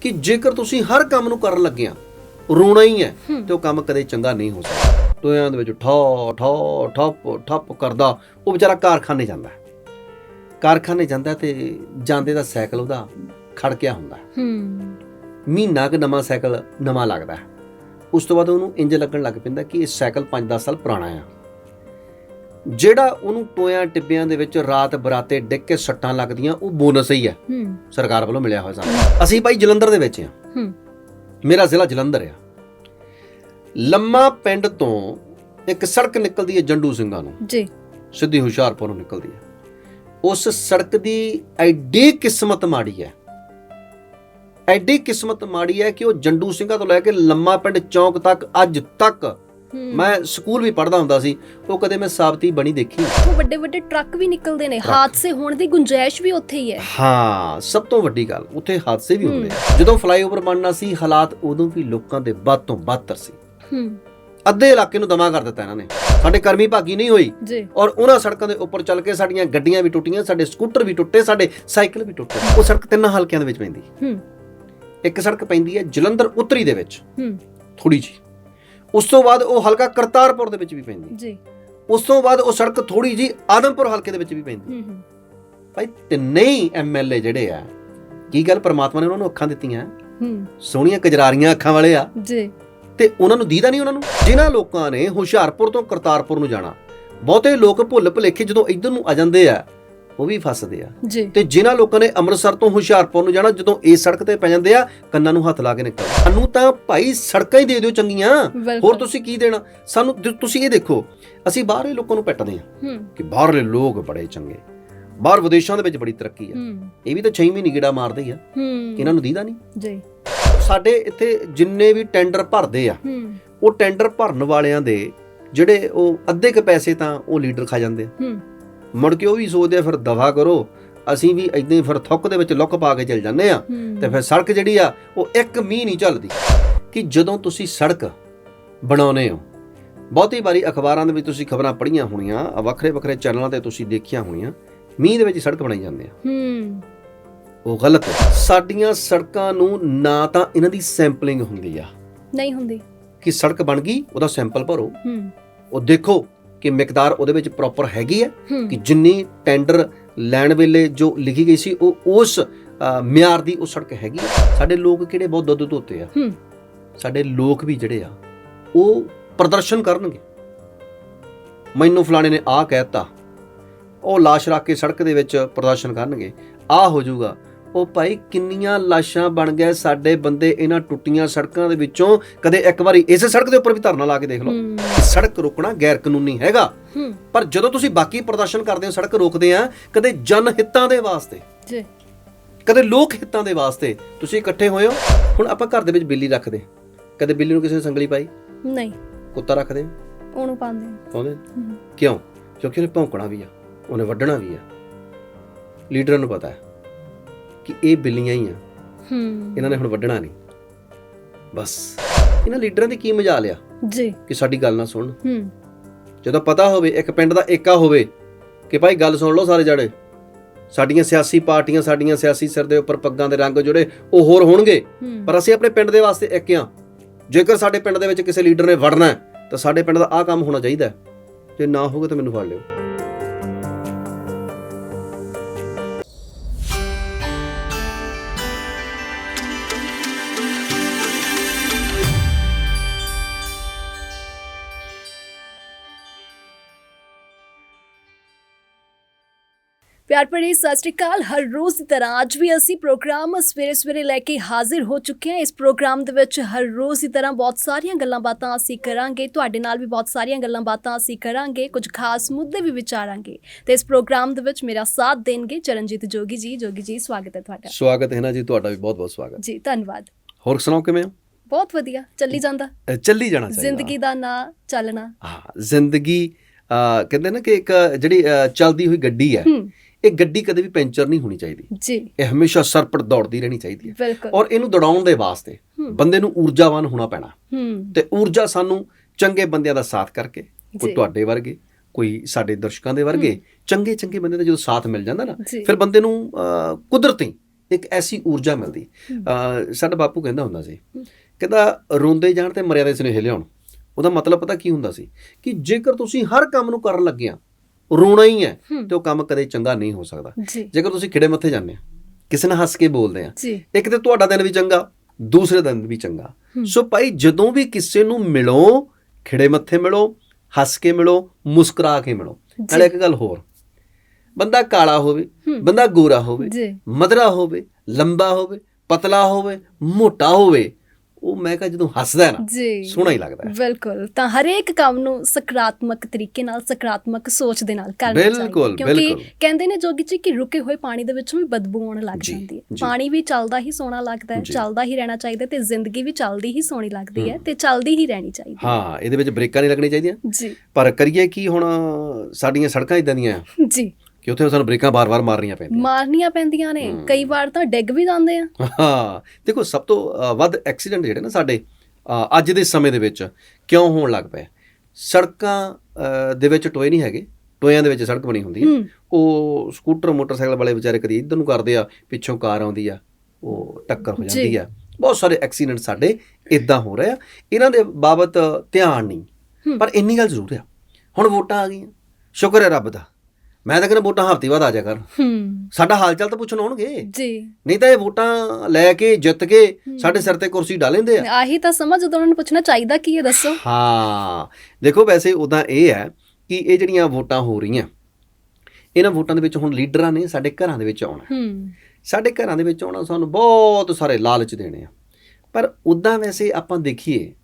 ਕਿ ਜੇਕਰ ਤੁਸੀਂ ਹਰ ਕੰਮ ਨੂੰ ਕਰਨ ਲੱਗੇ ਆ ਰੋਣਾ ਹੀ ਹੈ ਤੇ ਉਹ ਕੰਮ ਕਦੇ ਚੰਗਾ ਨਹੀਂ ਹੋ ਸਕਦਾ ਟੋਇਆਂ ਦੇ ਵਿੱਚ ਠਾ ਠਾ ਠੱਪ ਠੱਪ ਕਰਦਾ ਉਹ ਵਿਚਾਰਾ ਕਾਰਖਾਨੇ ਜਾਂਦਾ। ਕਾਰਖਾਨੇ ਜਾਂਦਾ ਤੇ ਜਾਂਦੇ ਦਾ ਸਾਈਕਲ ਉਹਦਾ ਖੜਕਿਆ ਹੁੰਦਾ ਹੈ। ਮਹੀਨਾ ਕੁ ਨਵਾਂ ਸਾਈਕਲ ਨਵਾਂ ਲੱਗਦਾ। ਉਸ ਤੋਂ ਬਾਅਦ ਉਹਨੂੰ ਇੰਜ ਲੱਗਣ ਲੱਗ ਪੈਂਦਾ ਕਿ ਇਹ ਸਾਈਕਲ 5-10 ਸਾਲ ਪੁਰਾਣਾ ਆ ਜਿਹੜਾ ਉਹਨੂੰ ਟੋਇਆਂ ਟਿੱਬਿਆਂ ਦੇ ਵਿੱਚ ਰਾਤ ਬਰਾਤੇ ਡਿੱਗ ਕੇ ਸੱਟਾਂ ਲੱਗਦੀਆਂ ਉਹ ਬੋਨਸ ਹੀ ਹੈ। ਹੂੰ। ਸਰਕਾਰ ਵੱਲੋਂ ਮਿਲਿਆ ਹੋਇਆ ਸਾਨੂੰ ਅਸੀਂ ਭਾਈ ਜਲੰਧਰ ਦੇ ਵਿੱਚ ਆ ਹੂੰ। ਮੇਰਾ ਜ਼ਿਲ੍ਹਾ ਜਲੰਧਰ ਆ। ਲੰਮਾ ਪਿੰਡ ਤੋਂ ਇੱਕ ਸੜਕ ਨਿਕਲਦੀ ਹੈ ਜੰਡੂ ਸਿੰਘਾਂ ਨੂੰ। ਜੀ। ਸਿੱਧੀ ਹੁਸ਼ਿਆਰਪੁਰ ਨੂੰ ਨਿਕਲਦੀ ਹੈ। ਉਸ ਸੜਕ ਦੀ ਐਡੀ ਕਿਸਮਤ ਮਾੜੀ ਹੈ। ਐਡੀ ਕਿਸਮਤ ਮਾੜੀ ਹੈ ਕਿ ਉਹ ਜੰਡੂ ਸਿੰਘਾਂ ਤੋਂ ਲੈ ਕੇ ਲੰਮਾ ਪਿੰਡ ਚੌਂਕ ਤੱਕ ਅੱਜ ਤੱਕ ਮੈਂ ਸਕੂਲ ਵੀ ਪੜ੍ਹਦਾ ਹੁੰਦਾ ਸੀ ਉਹ ਕਦੇ ਮੈਂ ਸਾਬਤੀ ਬਣੀ ਦੇਖੀ ਉਹ ਵੱਡੇ ਵੱਡੇ ਟਰੱਕ ਵੀ ਨਿਕਲਦੇ ਨੇ ਹਾਦਸੇ ਹੋਣ ਦੀ ਗੁੰਜਾਇਸ਼ ਵੀ ਉੱਥੇ ਹੀ ਹੈ। ਹਾਂ ਸਭ ਤੋਂ ਵੱਡੀ ਗੱਲ ਉੱਥੇ ਹਾਦਸੇ ਵੀ ਹੁੰਦੇ ਆ। ਜਦੋਂ ਫਲਾਈਓਵਰ ਬਣਨਾ ਸੀ ਹਾਲਾਤ ਉਦੋਂ ਵੀ ਲੋਕਾਂ ਦੇ ਵੱਧ ਤੋਂ ਬਦਤਰ ਸੀ। ਹੂੰ। ਅੱਧੇ ਇਲਾਕੇ ਨੂੰ ਦਮਾ ਕਰ ਦਿੱਤਾ ਇਹਨਾਂ ਨੇ। ਸਾਡੇ ਕਰਮੀ ਭਾਗੀ ਨਹੀਂ ਹੋਈ। ਜੀ। ਔਰ ਉਹਨਾਂ ਸੜਕਾਂ ਦੇ ਉੱਪਰ ਚੱਲ ਕੇ ਸਾਡੀਆਂ ਗੱਡੀਆਂ ਵੀ ਟੁੱਟੀਆਂ ਸਾਡੇ ਸਕੂਟਰ ਵੀ ਟੁੱਟੇ ਸਾਡੇ ਸਾਈਕਲ ਵੀ ਟੁੱਟੇ। ਉਹ ਸੜਕ ਤਿੰਨ ਹਲਕਿਆਂ ਦੇ ਵਿੱਚ ਪੈਂਦੀ। ਹੂੰ। ਇੱਕ ਸੜਕ ਪੈਂਦੀ ਹੈ ਜਲੰਧਰ ਉੱਤਰੀ ਦੇ ਵਿੱਚ। ਹੂੰ। ਥੋੜੀ ਜੀ ਉਸ ਤੋਂ ਬਾਅਦ ਉਹ ਹਲਕਾ ਕਰਤਾਰਪੁਰ ਦੇ ਵਿੱਚ ਵੀ ਪੈਂਦੀ। ਜੀ। ਉਸ ਤੋਂ ਬਾਅਦ ਉਹ ਸੜਕ ਥੋੜੀ ਜੀ ਆਦਮਪੁਰ ਹਲਕੇ ਦੇ ਵਿੱਚ ਵੀ ਪੈਂਦੀ। ਹੂੰ ਹੂੰ। ਭਾਈ ਤਿੰਨੇ ਹੀ ਐਮਐਲਏ ਜਿਹੜੇ ਆ ਕੀ ਗੱਲ ਪ੍ਰਮਾਤਮਾ ਨੇ ਉਹਨਾਂ ਨੂੰ ਅੱਖਾਂ ਦਿੱਤੀਆਂ? ਹੂੰ। ਸੋਹਣੀਆਂ ਕਜਰਾਰੀਆਂ ਅੱਖਾਂ ਵਾਲੇ ਆ। ਜੀ। ਤੇ ਉਹਨਾਂ ਨੂੰ ਦੀਦਾ ਨਹੀਂ ਉਹਨਾਂ ਨੂੰ? ਜਿਨ੍ਹਾਂ ਲੋਕਾਂ ਨੇ ਹੁਸ਼ਿਆਰਪੁਰ ਤੋਂ ਕਰਤਾਰਪੁਰ ਨੂੰ ਜਾਣਾ ਬਹੁਤੇ ਲੋਕ ਭੁੱਲ ਭੁਲੇਖੇ ਜਦੋਂ ਇੱਧਰ ਨੂੰ ਆ ਜਾਂਦੇ ਆ ਉਹ ਵੀ ਫਸਦੇ ਆ। ਤੇ ਜਿਨ੍ਹਾਂ ਲੋਕਾਂ ਨੇ ਅੰਮ੍ਰਿਤਸਰ ਤੋਂ ਹੁਸ਼ਿਆਰਪੁਰ ਨੂੰ ਜਾਣਾ ਜਦੋਂ ਇਸ ਸੜਕ ਤੇ ਪੈ ਜਾਂਦੇ ਆ ਕੰਨਾਂ ਨੂੰ ਹੱਥ ਲਾ ਕੇ ਨਿਕਲ। ਸਾਨੂੰ ਤਾਂ ਭਾਈ ਸੜਕਾਂ ਹੀ ਦੇ ਦਿਓ ਚੰਗੀਆਂ। ਹੋਰ ਤੁਸੀਂ ਕੀ ਦੇਣਾ? ਸਾਨੂੰ ਤੁਸੀਂ ਇਹ ਦੇਖੋ ਅਸੀਂ ਬਾਹਰਲੇ ਲੋਕਾਂ ਨੂੰ ਪੈਟਦੇ ਆ ਕਿ ਬਾਹਰਲੇ ਲੋਕ ਬੜੇ ਚੰਗੇ। ਬਾਹਰ ਵਿਦੇਸ਼ਾਂ ਦੇ ਵਿੱਚ ਬੜੀ ਤਰੱਕੀ ਆ। ਇਹ ਵੀ ਤਾਂ 6 ਮਹੀਨੇ ਗੇੜਾ ਮਾਰਦੇ ਆ। ਇਹਨਾਂ ਨੂੰ ਦੀਦਾ ਨਹੀਂ। ਜੀ। ਸਾਡੇ ਇੱਥੇ ਜਿੰਨੇ ਵੀ ਟੈਂਡਰ ਭਰਦੇ ਆ ਉਹ ਟੈਂਡਰ ਭਰਨ ਵਾਲਿਆਂ ਦੇ ਜਿਹੜੇ ਉਹ ਅੱਧੇ ਕ ਪੈਸੇ ਤਾਂ ਉਹ ਲੀਡਰ ਖਾ ਜਾਂਦੇ ਆ। ਮੁੜ ਕੇ ਉਹ ਵੀ ਸੋਚਦੇ ਫਿਰ ਦਫਾ ਕਰੋ। ਅਸੀਂ ਵੀ ਇਦਾਂ ਹੀ ਫਿਰ ਥੁੱਕ ਦੇ ਵਿੱਚ ਲੁੱਕ ਪਾ ਕੇ ਚੱਲ ਜਾਂਦੇ ਆ। ਤੇ ਫਿਰ ਸੜਕ ਜਿਹੜੀ ਆ ਉਹ ਇੱਕ ਮੀਂਹ ਨਹੀਂ ਚੱਲਦੀ ਕਿ ਜਦੋਂ ਤੁਸੀਂ ਸੜਕ ਬਣਾਉਨੇ ਹੋ ਬਹੁਤੀ ਵਾਰੀ ਅਖਬਾਰਾਂ ਦੇ ਵਿੱਚ ਤੁਸੀਂ ਖਬਰਾਂ ਪੜ੍ਹੀਆਂ ਹੋਣੀਆਂ ਵੱਖਰੇ ਵੱਖਰੇ ਚੈਨਲਾਂ ਤੇ ਤੁਸੀਂ ਦੇਖੀਆਂ ਹੋਣੀਆਂ ਮੀਂਹ ਦੇ ਵਿੱਚ ਸੜਕ ਬਣਾਈ ਜਾਂਦੇ ਆ। ਹੂੰ। ਉਹ ਗਲਤ ਹੈ। ਸਾਡੀਆਂ ਸੜਕਾਂ ਨੂੰ ਨਾ ਤਾਂ ਇਹਨਾਂ ਦੀ ਸੈਂਪਲਿੰਗ ਹੁੰਦੀ ਆ। ਨਹੀਂ ਹੁੰਦੀ। ਕਿ ਸੜਕ ਬਣ ਗਈ ਉਹਦਾ ਸੈਂਪਲ ਭਰੋ। ਹੂੰ। ਉਹ ਦੇਖੋ ਕਿ ਮਿਕਦਾਰ ਉਹਦੇ ਵਿੱਚ ਪ੍ਰੋਪਰ ਹੈਗੀ ਹੈ ਕਿ ਜਿੰਨੀ ਟੈਂਡਰ ਲੈਣ ਵੇਲੇ ਜੋ ਲਿਖੀ ਗਈ ਸੀ ਉਹ ਉਸ ਮਿਆਰ ਦੀ ਉਹ ਸੜਕ ਹੈਗੀ। ਸਾਡੇ ਲੋਕ ਕਿਹੜੇ ਬਹੁਤ ਦੁੱਧ ਧੋਤੇ ਆ। ਸਾਡੇ ਲੋਕ ਵੀ ਜਿਹੜੇ ਆ ਉਹ ਪ੍ਰਦਰਸ਼ਨ ਕਰਨਗੇ। ਮੈਨੂੰ ਫਲਾਣੇ ਨੇ ਆਹ ਕਹਿਤਾ ਉਹ ਲਾਸ਼ ਰੱਖ ਕੇ ਸੜਕ ਦੇ ਵਿੱਚ ਪ੍ਰਦਰਸ਼ਨ ਕਰਨਗੇ। ਆਹ ਹੋ ਜਾਊਗਾ। ਉਹ ਭਾਈ ਕਿੰਨੀਆਂ ਲਾਸ਼ਾਂ ਬਣ ਗਏ ਸਾਡੇ ਬੰਦੇ ਇਹਨਾਂ ਟੁੱਟੀਆਂ ਸੜਕਾਂ ਦੇ ਵਿੱਚੋਂ। ਕਦੇ ਇੱਕ ਵਾਰੀ ਇਸੇ ਸੜਕ ਦੇ ਉੱਪਰ ਵੀ ਧਰਨਾ ਲਾ ਕੇ ਦੇਖ ਲਓ। ਸੜਕ ਰੋਕਣਾ ਗੈਰ ਕਾਨੂੰਨੀ ਹੈਗਾ ਪਰ ਜਦੋਂ ਤੁਸੀਂ ਬਾਕੀ ਪ੍ਰਦਰਸ਼ਨ ਕਰਦੇ ਹੋ ਸੜਕ ਰੋਕਦੇ ਆ ਕਦੇ ਜਨ ਹਿੱਤਾਂ ਦੇ ਵਾਸਤੇ। ਜੀ। ਕਦੇ ਲੋਕ ਹਿੱਤਾਂ ਦੇ ਵਾਸਤੇ। ਤੁਸੀਂ ਇਕੱਠੇ ਹੋਏ ਹੋ ਹੁਣ ਆਪਾਂ ਘਰ ਦੇ ਵਿੱਚ ਬਿੱਲੀ ਰੱਖਦੇ। ਕਦੇ ਬਿੱਲੀ ਨੂੰ ਕਿਸੇ ਨੇ ਸੰਗਲੀ ਪਾਈ? ਨਹੀਂ। ਕੁੱਤਾ ਰੱਖਦੇ? ਉਹਨੂੰ ਪਾਉਂਦੇ। ਪਾਉਂਦੇ? ਕਿਉਂ? ਕਿਉਂਕਿ ਉਹਨੇ ਭੌਂਕਣਾ ਵੀ ਆ ਉਹਨੇ ਵੱਢਣਾ ਵੀ ਆ। ਲੀਡਰਾਂ ਨੂੰ ਪਤਾ ਹੈ। ਕਿ ਇਹ ਬਿੱਲੀਆਂ ਹੀ ਆ। ਹੂੰ। ਇਹਨਾਂ ਨੇ ਹੁਣ ਵੱਢਣਾ ਨਹੀਂ। ਬਸ। ਇਹਨਾਂ ਲੀਡਰਾਂ ਦੀ ਕੀ ਮਜਾ ਲਿਆ ਜੀ। ਕਿ ਸਾਡੀ ਗੱਲ ਨਾ ਸੁਣਨ ਹੂੰ। ਜਦੋਂ ਪਤਾ ਹੋਵੇ ਇੱਕ ਪਿੰਡ ਦਾ ਏਕਾ ਹੋਵੇ ਕਿ ਭਾਈ ਗੱਲ ਸੁਣ ਲਓ ਸਾਰੇ ਜੜੇ ਸਾਡੀਆਂ ਸਿਆਸੀ ਪਾਰਟੀਆਂ ਸਾਡੀਆਂ ਸਿਆਸੀ ਸਿਰ ਦੇ ਉੱਪਰ ਪੱਗਾਂ ਦੇ ਰੰਗ ਜਿਹੜੇ ਉਹ ਹੋਰ ਹੋਣਗੇ। ਪਰ ਅਸੀਂ ਆਪਣੇ ਪਿੰਡ ਦੇ ਵਾਸਤੇ ਇੱਕ ਆ। ਜੇਕਰ ਸਾਡੇ ਪਿੰਡ ਦੇ ਵਿੱਚ ਕਿਸੇ ਲੀਡਰ ਨੇ ਵੜਨਾ ਹੈ, ਤਾਂ ਸਾਡੇ ਪਿੰਡ ਦਾ ਆਹ ਕੰਮ ਹੋਣਾ ਚਾਹੀਦਾ। ਜੇ ਨਾ ਹੋਵੇ ਤਾਂ ਮੈਨੂੰ ਫੜ ਲਿਓ। ਪਿਆਰ ਭਰੀ ਸਤਿ ਸ਼੍ਰੀ ਅਕਾਲ। ਹਰ ਰੋਜ਼ ਦੀ ਤਰ੍ਹਾਂ ਅੱਜ ਵੀ ਅਸੀਂ ਪ੍ਰੋਗਰਾਮ ਸਵੇਰੇ ਸਵੇਰੇ ਲੈ ਕੇ ਹਾਜ਼ਰ ਹੋ ਚੁੱਕੇ ਹਾਂ। ਇਸ ਪ੍ਰੋਗਰਾਮ ਦੇ ਵਿੱਚ ਹਰ ਰੋਜ਼ ਦੀ ਤਰ੍ਹਾਂ ਬਹੁਤ ਸਾਰੀਆਂ ਗੱਲਾਂ ਬਾਤਾਂ ਅਸੀਂ ਕਰਾਂਗੇ। ਤੁਹਾਡੇ ਨਾਲ ਵੀ ਬਹੁਤ ਸਾਰੀਆਂ ਗੱਲਾਂ ਬਾਤਾਂ ਅਸੀਂ ਕਰਾਂਗੇ। ਕੁਝ ਖਾਸ ਮੁੱਦੇ ਵੀ ਵਿਚਾਰਾਂਗੇ। ਤੇ ਇਸ ਪ੍ਰੋਗਰਾਮ ਦੇ ਵਿੱਚ ਮੇਰਾ ਸਾਥ ਦੇਣਗੇ ਚਰਨਜੀਤ ਜੋਗੀ ਜੀ। ਜੋਗੀ ਜੀ ਸਵਾਗਤ ਹੈ ਤੁਹਾਡਾ। ਸਵਾਗਤ ਹੈ ਨਾ ਜੀ। ਤੁਹਾਡਾ ਵੀ ਬਹੁਤ ਬਹੁਤ ਸਵਾਗਤ। ਜੀ ਧੰਨਵਾਦ। ਹੋਰ ਸੁਣਾਓ ਕਿਵੇਂ ਹੋ? ਬਹੁਤ ਵਧੀਆ। ਚੱਲੀ ਜਾਂਦਾ। ਚੱਲੀ ਜਾਣਾ ਚਾਹੀਦਾ। ਜ਼ਿੰਦਗੀ ਦਾ ਨਾਂ ਚੱਲਣਾ। ਹਾਂ ਜ਼ਿੰਦਗੀ ਕਹਿੰਦੇ ਨਾ ਕਿ ਇੱਕ ਜਿਹੜੀ ਚੱਲਦੀ ਹੋਈ ਗੱਡੀ ਹੂੰ। ਇਹ ਗੱਡੀ ਕਦੇ ਵੀ ਪੈਂਚਰ ਨਹੀਂ ਹੋਣੀ ਚਾਹੀਦੀ। ਜੀ। ਇਹ ਹਮੇਸ਼ਾ ਸਰਪਟ ਦੌੜਦੀ ਰਹਿਣੀ ਚਾਹੀਦੀ ਹੈ। ਔਰ ਇਹਨੂੰ ਦੌੜਾਉਣ ਦੇ ਵਾਸਤੇ। ਬੰਦੇ ਨੂੰ ਊਰਜਾਵਾਨ ਹੋਣਾ ਪੈਣਾ। ਤੇ ਊਰਜਾ ਸਾਨੂੰ ਚੰਗੇ ਬੰਦਿਆਂ ਦਾ ਸਾਥ ਕਰਕੇ ਕੋਈ। ਤੁਹਾਡੇ ਵਰਗੇ ਕੋਈ ਸਾਡੇ ਦਰਸ਼ਕਾਂ ਦੇ ਵਰਗੇ ਚੰਗੇ ਚੰਗੇ ਬੰਦੇ ਦਾ ਜਦੋਂ ਸਾਥ ਮਿਲ ਜਾਂਦਾ ਨਾ। ਫਿਰ ਬੰਦੇ ਨੂੰ ਕੁਦਰਤੀ ਇੱਕ ਐਸੀ ਊਰਜਾ ਮਿਲਦੀ। ਸਾਡਾ ਬਾਪੂ ਕਹਿੰਦਾ ਹੁੰਦਾ ਸੀ ਕਹਿੰਦਾ ਰੋਂਦੇ ਜਾਣ ਤੇ ਮਰਿਆ ਦੇ ਸੁਨੇਹੇ ਲਿਆਉਣ। ਉਹਦਾ ਮਤਲਬ ਪਤਾ ਕੀ ਹੁੰਦਾ ਸੀ? ਕਿ ਜੇਕਰ ਤੁਸੀਂ ਹਰ ਕੰਮ ਨੂੰ ਕਰਨ ਲੱਗਿਆ ਰੋਣਾ ਹੀ ਹੈ। ਤੇ ਉਹ ਕੰਮ ਕਦੇ ਚੰਗਾ ਨਹੀਂ ਹੋ ਸਕਦਾ ਜੇਕਰ ਤੁਸੀਂ ਖਿੜੇ ਮੱਥੇ ਜਾਂਦੇ ਆ ਕਿਸੇ ਨਾਲ ਹੱਸ ਕੇ ਬੋਲਦੇ ਆ ਇੱਕ ਤੇ ਤੁਹਾਡਾ ਦਿਨ ਵੀ ਚੰਗਾ ਦੂਸਰੇ ਦਿਨ ਵੀ ਚੰਗਾ। ਸੋ ਭਾਈ ਜਦੋਂ ਵੀ ਕਿਸੇ ਨੂੰ ਮਿਲੋ ਖਿੜੇ ਮੱਥੇ ਮਿਲੋ ਹੱਸ ਕੇ ਮਿਲੋ ਮੁਸਕਰਾ ਕੇ ਮਿਲੋ ਨਾਲੇ ਇੱਕ ਗੱਲ ਹੋਰ ਬੰਦਾ ਕਾਲਾ ਹੋਵੇ। ਬੰਦਾ ਗੋਰਾ ਹੋਵੇ ਜੀ ਮਧਰਾ ਹੋਵੇ ਲੰਬਾ ਹੋਵੇ ਪਤਲਾ ਹੋਵੇ ਮੋਟਾ ਹੋਵੇ ਉਹ ਮੈਂ ਕਹਾਂ ਜਦੋਂ ਹੱਸਦਾ ਹੈ ਨਾ ਜੀ। ਸੋਹਣਾ ਹੀ ਲੱਗਦਾ ਹੈ। ਬਿਲਕੁਲ। ਤਾਂ ਹਰੇਕ ਕੰਮ ਨੂੰ ਸਕਾਰਾਤਮਕ ਤਰੀਕੇ ਨਾਲ ਸਕਾਰਾਤਮਕ ਸੋਚ ਦੇ ਨਾਲ ਕਰਨਾ ਚਾਹੀਦਾ ਕਿਉਂਕਿ। ਕਹਿੰਦੇ ਨੇ ਜੋਗੀ ਜੀ ਕਿ ਰੁਕੇ ਹੋਏ ਪਾਣੀ ਦੇ ਵਿੱਚੋਂ ਵੀ ਬਦਬੂ ਆਉਣ ਲੱਗ ਜਾਂਦੀ ਹੈ। ਪਾਣੀ ਵੀ ਚੱਲਦਾ ਹੀ ਸੋਹਣਾ ਲੱਗਦਾ ਹੈ। ਚੱਲਦਾ ਹੀ ਰਹਿਣਾ ਚਾਹੀਦਾ ਤੇ ਜ਼ਿੰਦਗੀ ਵੀ ਚੱਲਦੀ ਹੀ ਸੋਹਣੀ ਲੱਗਦੀ ਹੈ ਤੇ ਚੱਲਦੀ ਹੀ ਰਹਿਣੀ ਚਾਹੀਦੀ ਹੈ। ਹਾਂ ਇਹਦੇ ਵਿੱਚ ਬ੍ਰੇਕਾਂ ਨਹੀਂ ਲੱਗਣੀਆਂ ਚਾਹੀਦੀਆਂ। ਜੀ। ਪਰ ਕਰੀਏ ਕੀ ਹੁਣ ਸਾਡੀਆਂ ਸੜਕਾਂ ਇਦਾਂ ਦੀਆਂ ਜੀ। ਕਿ ਉੱਥੇ ਸਾਨੂੰ ਬ੍ਰੇਕਾਂ ਬਾਰ-ਬਾਰ ਮਾਰਨੀਆਂ ਪੈਂਦੀਆਂ। ਮਾਰਨੀਆਂ ਪੈਂਦੀਆਂ ਨੇ। ਕਈ ਵਾਰ ਤਾਂ ਡਿੱਗ ਵੀ ਜਾਂਦੇ ਆ। ਹਾਂ ਦੇਖੋ ਸਭ ਤੋਂ ਵੱਧ ਐਕਸੀਡੈਂਟ ਜਿਹੜੇ ਨਾ ਸਾਡੇ ਅੱਜ ਦੇ ਸਮੇਂ ਦੇ ਵਿੱਚ ਕਿਉਂ ਹੋਣ ਲੱਗ ਪਏ? ਸੜਕਾਂ ਦੇ ਵਿੱਚ ਟੋਏ ਨਹੀਂ ਹੈਗੇ। ਟੋਇਆਂ ਦੇ ਵਿੱਚ ਸੜਕ ਬਣੀ ਹੁੰਦੀ ਹੈ। ਉਹ ਸਕੂਟਰ ਮੋਟਰਸਾਈਕਲ ਵਾਲੇ ਵਿਚਾਰੇ ਕਦੀ ਇੱਧਰ ਨੂੰ ਕਰਦੇ ਆ ਪਿੱਛੋਂ ਕਾਰ ਆਉਂਦੀ ਆ ਉਹ ਟੱਕਰ ਹੋ ਜਾਂਦੀ। ਆ। ਬਹੁਤ ਸਾਰੇ ਐਕਸੀਡੈਂਟ ਸਾਡੇ ਇਦਾਂ ਹੋ ਰਹੇ ਆ। ਇਹਨਾਂ ਦੇ ਬਾਬਤ ਧਿਆਨ ਨਹੀਂ। ਪਰ ਇੰਨੀ ਗੱਲ ਜ਼ਰੂਰ ਆ। ਹੁਣ ਵੋਟਾਂ ਆ ਗਈਆਂ। ਸ਼ੁਕਰ ਹੈ ਰੱਬ ਦਾ। ਮੈਂ ਤਾਂ ਕਹਿੰਦਾ ਵੋਟਾਂ ਹਫ਼ਤੇ ਬਾਅਦ ਆ ਜਾ ਕਰ। ਹੂੰ। ਸਾਡਾ ਹਾਲ ਚਾਲ ਤਾਂ ਪੁੱਛਣ ਆਉਣਗੇ। ਜੀ। ਨਹੀਂ ਤਾਂ ਇਹ ਵੋਟਾਂ ਲੈ ਕੇ ਜਿੱਤ ਕੇ ਸਾਡੇ ਸਿਰ ਤੇ ਕੁਰਸੀ ਡਾਲੈਂਦੇ ਆ। ਆਹੀ ਤਾਂ ਸਮਝ ਜਦੋਂ ਉਹਨਾਂ ਨੂੰ ਪੁੱਛਣਾ ਚਾਹੀਦਾ ਕੀ ਹੈ ਦੱਸੋ। ਹਾਂ। ਦੇਖੋ ਵੈਸੇ ਉਦਾਂ ਇਹ ਹੈ ਕਿ ਇਹ ਜਿਹੜੀਆਂ ਵੋਟਾਂ ਹੋ ਰਹੀਆਂ ਇਹਨਾਂ ਵੋਟਾਂ ਦੇ ਵਿੱਚ ਹੁਣ ਲੀਡਰਾਂ ਨੇ ਸਾਡੇ ਘਰਾਂ ਦੇ ਵਿੱਚ ਆਉਣਾ। ਹੂੰ। ਸਾਡੇ ਘਰਾਂ ਦੇ ਵਿੱਚ ਆਉਣਾ ਸਾਨੂੰ ਬਹੁਤ ਸਾਰੇ ਲਾਲਚ ਦੇਣੇ ਆ। ਪਰ ਉਦਾਂ ਵੈਸੇ ਆਪਾਂ ਦੇਖੀਏ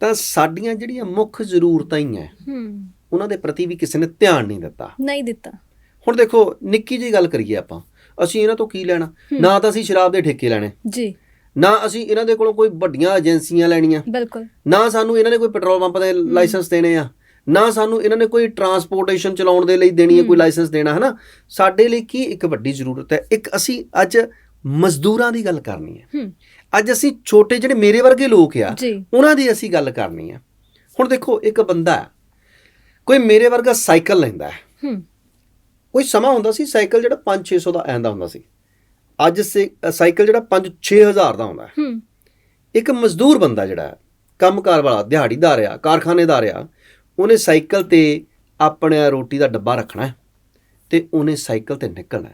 ਤਾਂ ਸਾਡੀਆਂ ਜਿਹੜੀਆਂ ਮੁੱਖ ਜ਼ਰੂਰਤਾਂ ਹੀ ਐ ਹੂੰ। ਉਹਨਾਂ ਦੇ ਪ੍ਰਤੀ ਵੀ ਕਿਸੇ ਨੇ ਧਿਆਨ ਨਹੀਂ ਦਿੱਤਾ। ਨਹੀਂ ਦਿੱਤਾ। ਹੁਣ ਦੇਖੋ ਨਿੱਕੀ ਜਿਹੀ ਗੱਲ ਕਰੀਏ ਆਪਾਂ। ਅਸੀਂ ਇਹਨਾਂ ਤੋਂ ਕੀ ਲੈਣਾ? ਨਾ ਤਾਂ ਅਸੀਂ ਸ਼ਰਾਬ ਦੇ ਠੇਕੇ ਲੈਣੇ। ਜੀ। ਨਾ ਅਸੀਂ ਇਹਨਾਂ ਦੇ ਕੋਲੋਂ ਕੋਈ ਵੱਡੀਆਂ ਏਜੰਸੀਆਂ ਲੈਣੀਆਂ। ਬਿਲਕੁਲ। ਨਾ ਸਾਨੂੰ ਇਹਨਾਂ ਨੇ ਕੋਈ ਪੈਟਰੋਲ ਪੰਪ ਦੇ ਲਾਇਸੈਂਸ ਦੇਣੇ ਆ। ਨਾ ਸਾਨੂੰ ਇਹਨਾਂ ਨੇ ਕੋਈ ਟਰਾਂਸਪੋਰਟੇਸ਼ਨ ਚਲਾਉਣ ਦੇ ਲਈ ਦੇਣੀ ਹੈ ਕੋਈ ਲਾਇਸੈਂਸ ਦੇਣਾ ਹੈ ਨਾ ਸਾਡੇ ਲਈ ਕੀ ਇੱਕ ਵੱਡੀ ਜ਼ਰੂਰਤ ਹੈ? ਇੱਕ ਅਸੀਂ ਅੱਜ ਮਜ਼ਦੂਰਾਂ ਦੀ ਗੱਲ ਕਰਨੀ ਹੈ। ਅੱਜ ਅਸੀਂ ਛੋਟੇ ਜਿਹੜੇ ਮੇਰੇ ਵਰਗੇ ਲੋਕ ਆ ਜੀ। ਉਹਨਾਂ ਦੀ ਅਸੀਂ ਗੱਲ ਕਰਨੀ ਹੈ ਹੁਣ ਦੇਖੋ ਇੱਕ ਬੰਦਾ ਕੋਈ ਮੇਰੇ ਵਰਗਾ ਸਾਈਕਲ ਲੈਂਦਾ ਹੈ। ਹੂੰ। ਕੋਈ ਸਮਾਂ ਹੁੰਦਾ ਸੀ ਸਾਈਕਲ ਜਿਹੜਾ 5-600 ਦਾ ਆਂਦਾ ਹੁੰਦਾ ਸੀ। ਅੱਜ ਸਾਈਕਲ ਜਿਹੜਾ 5-6000 ਦਾ ਆਉਂਦਾ ਹੈ। ਹੂੰ। ਇੱਕ ਮਜ਼ਦੂਰ ਬੰਦਾ ਜਿਹੜਾ ਕੰਮਕਾਰ ਵਾਲਾ ਦਿਹਾੜੀਦਾਰ ਆ ਕਾਰਖਾਨੇਦਾਰ ਆ ਉਹਨੇ ਸਾਈਕਲ ਤੇ ਆਪਣਾ ਰੋਟੀ ਦਾ ਡੱਬਾ ਰੱਖਣਾ ਤੇ ਉਹਨੇ ਸਾਈਕਲ ਤੇ ਨਿਕਲਣਾ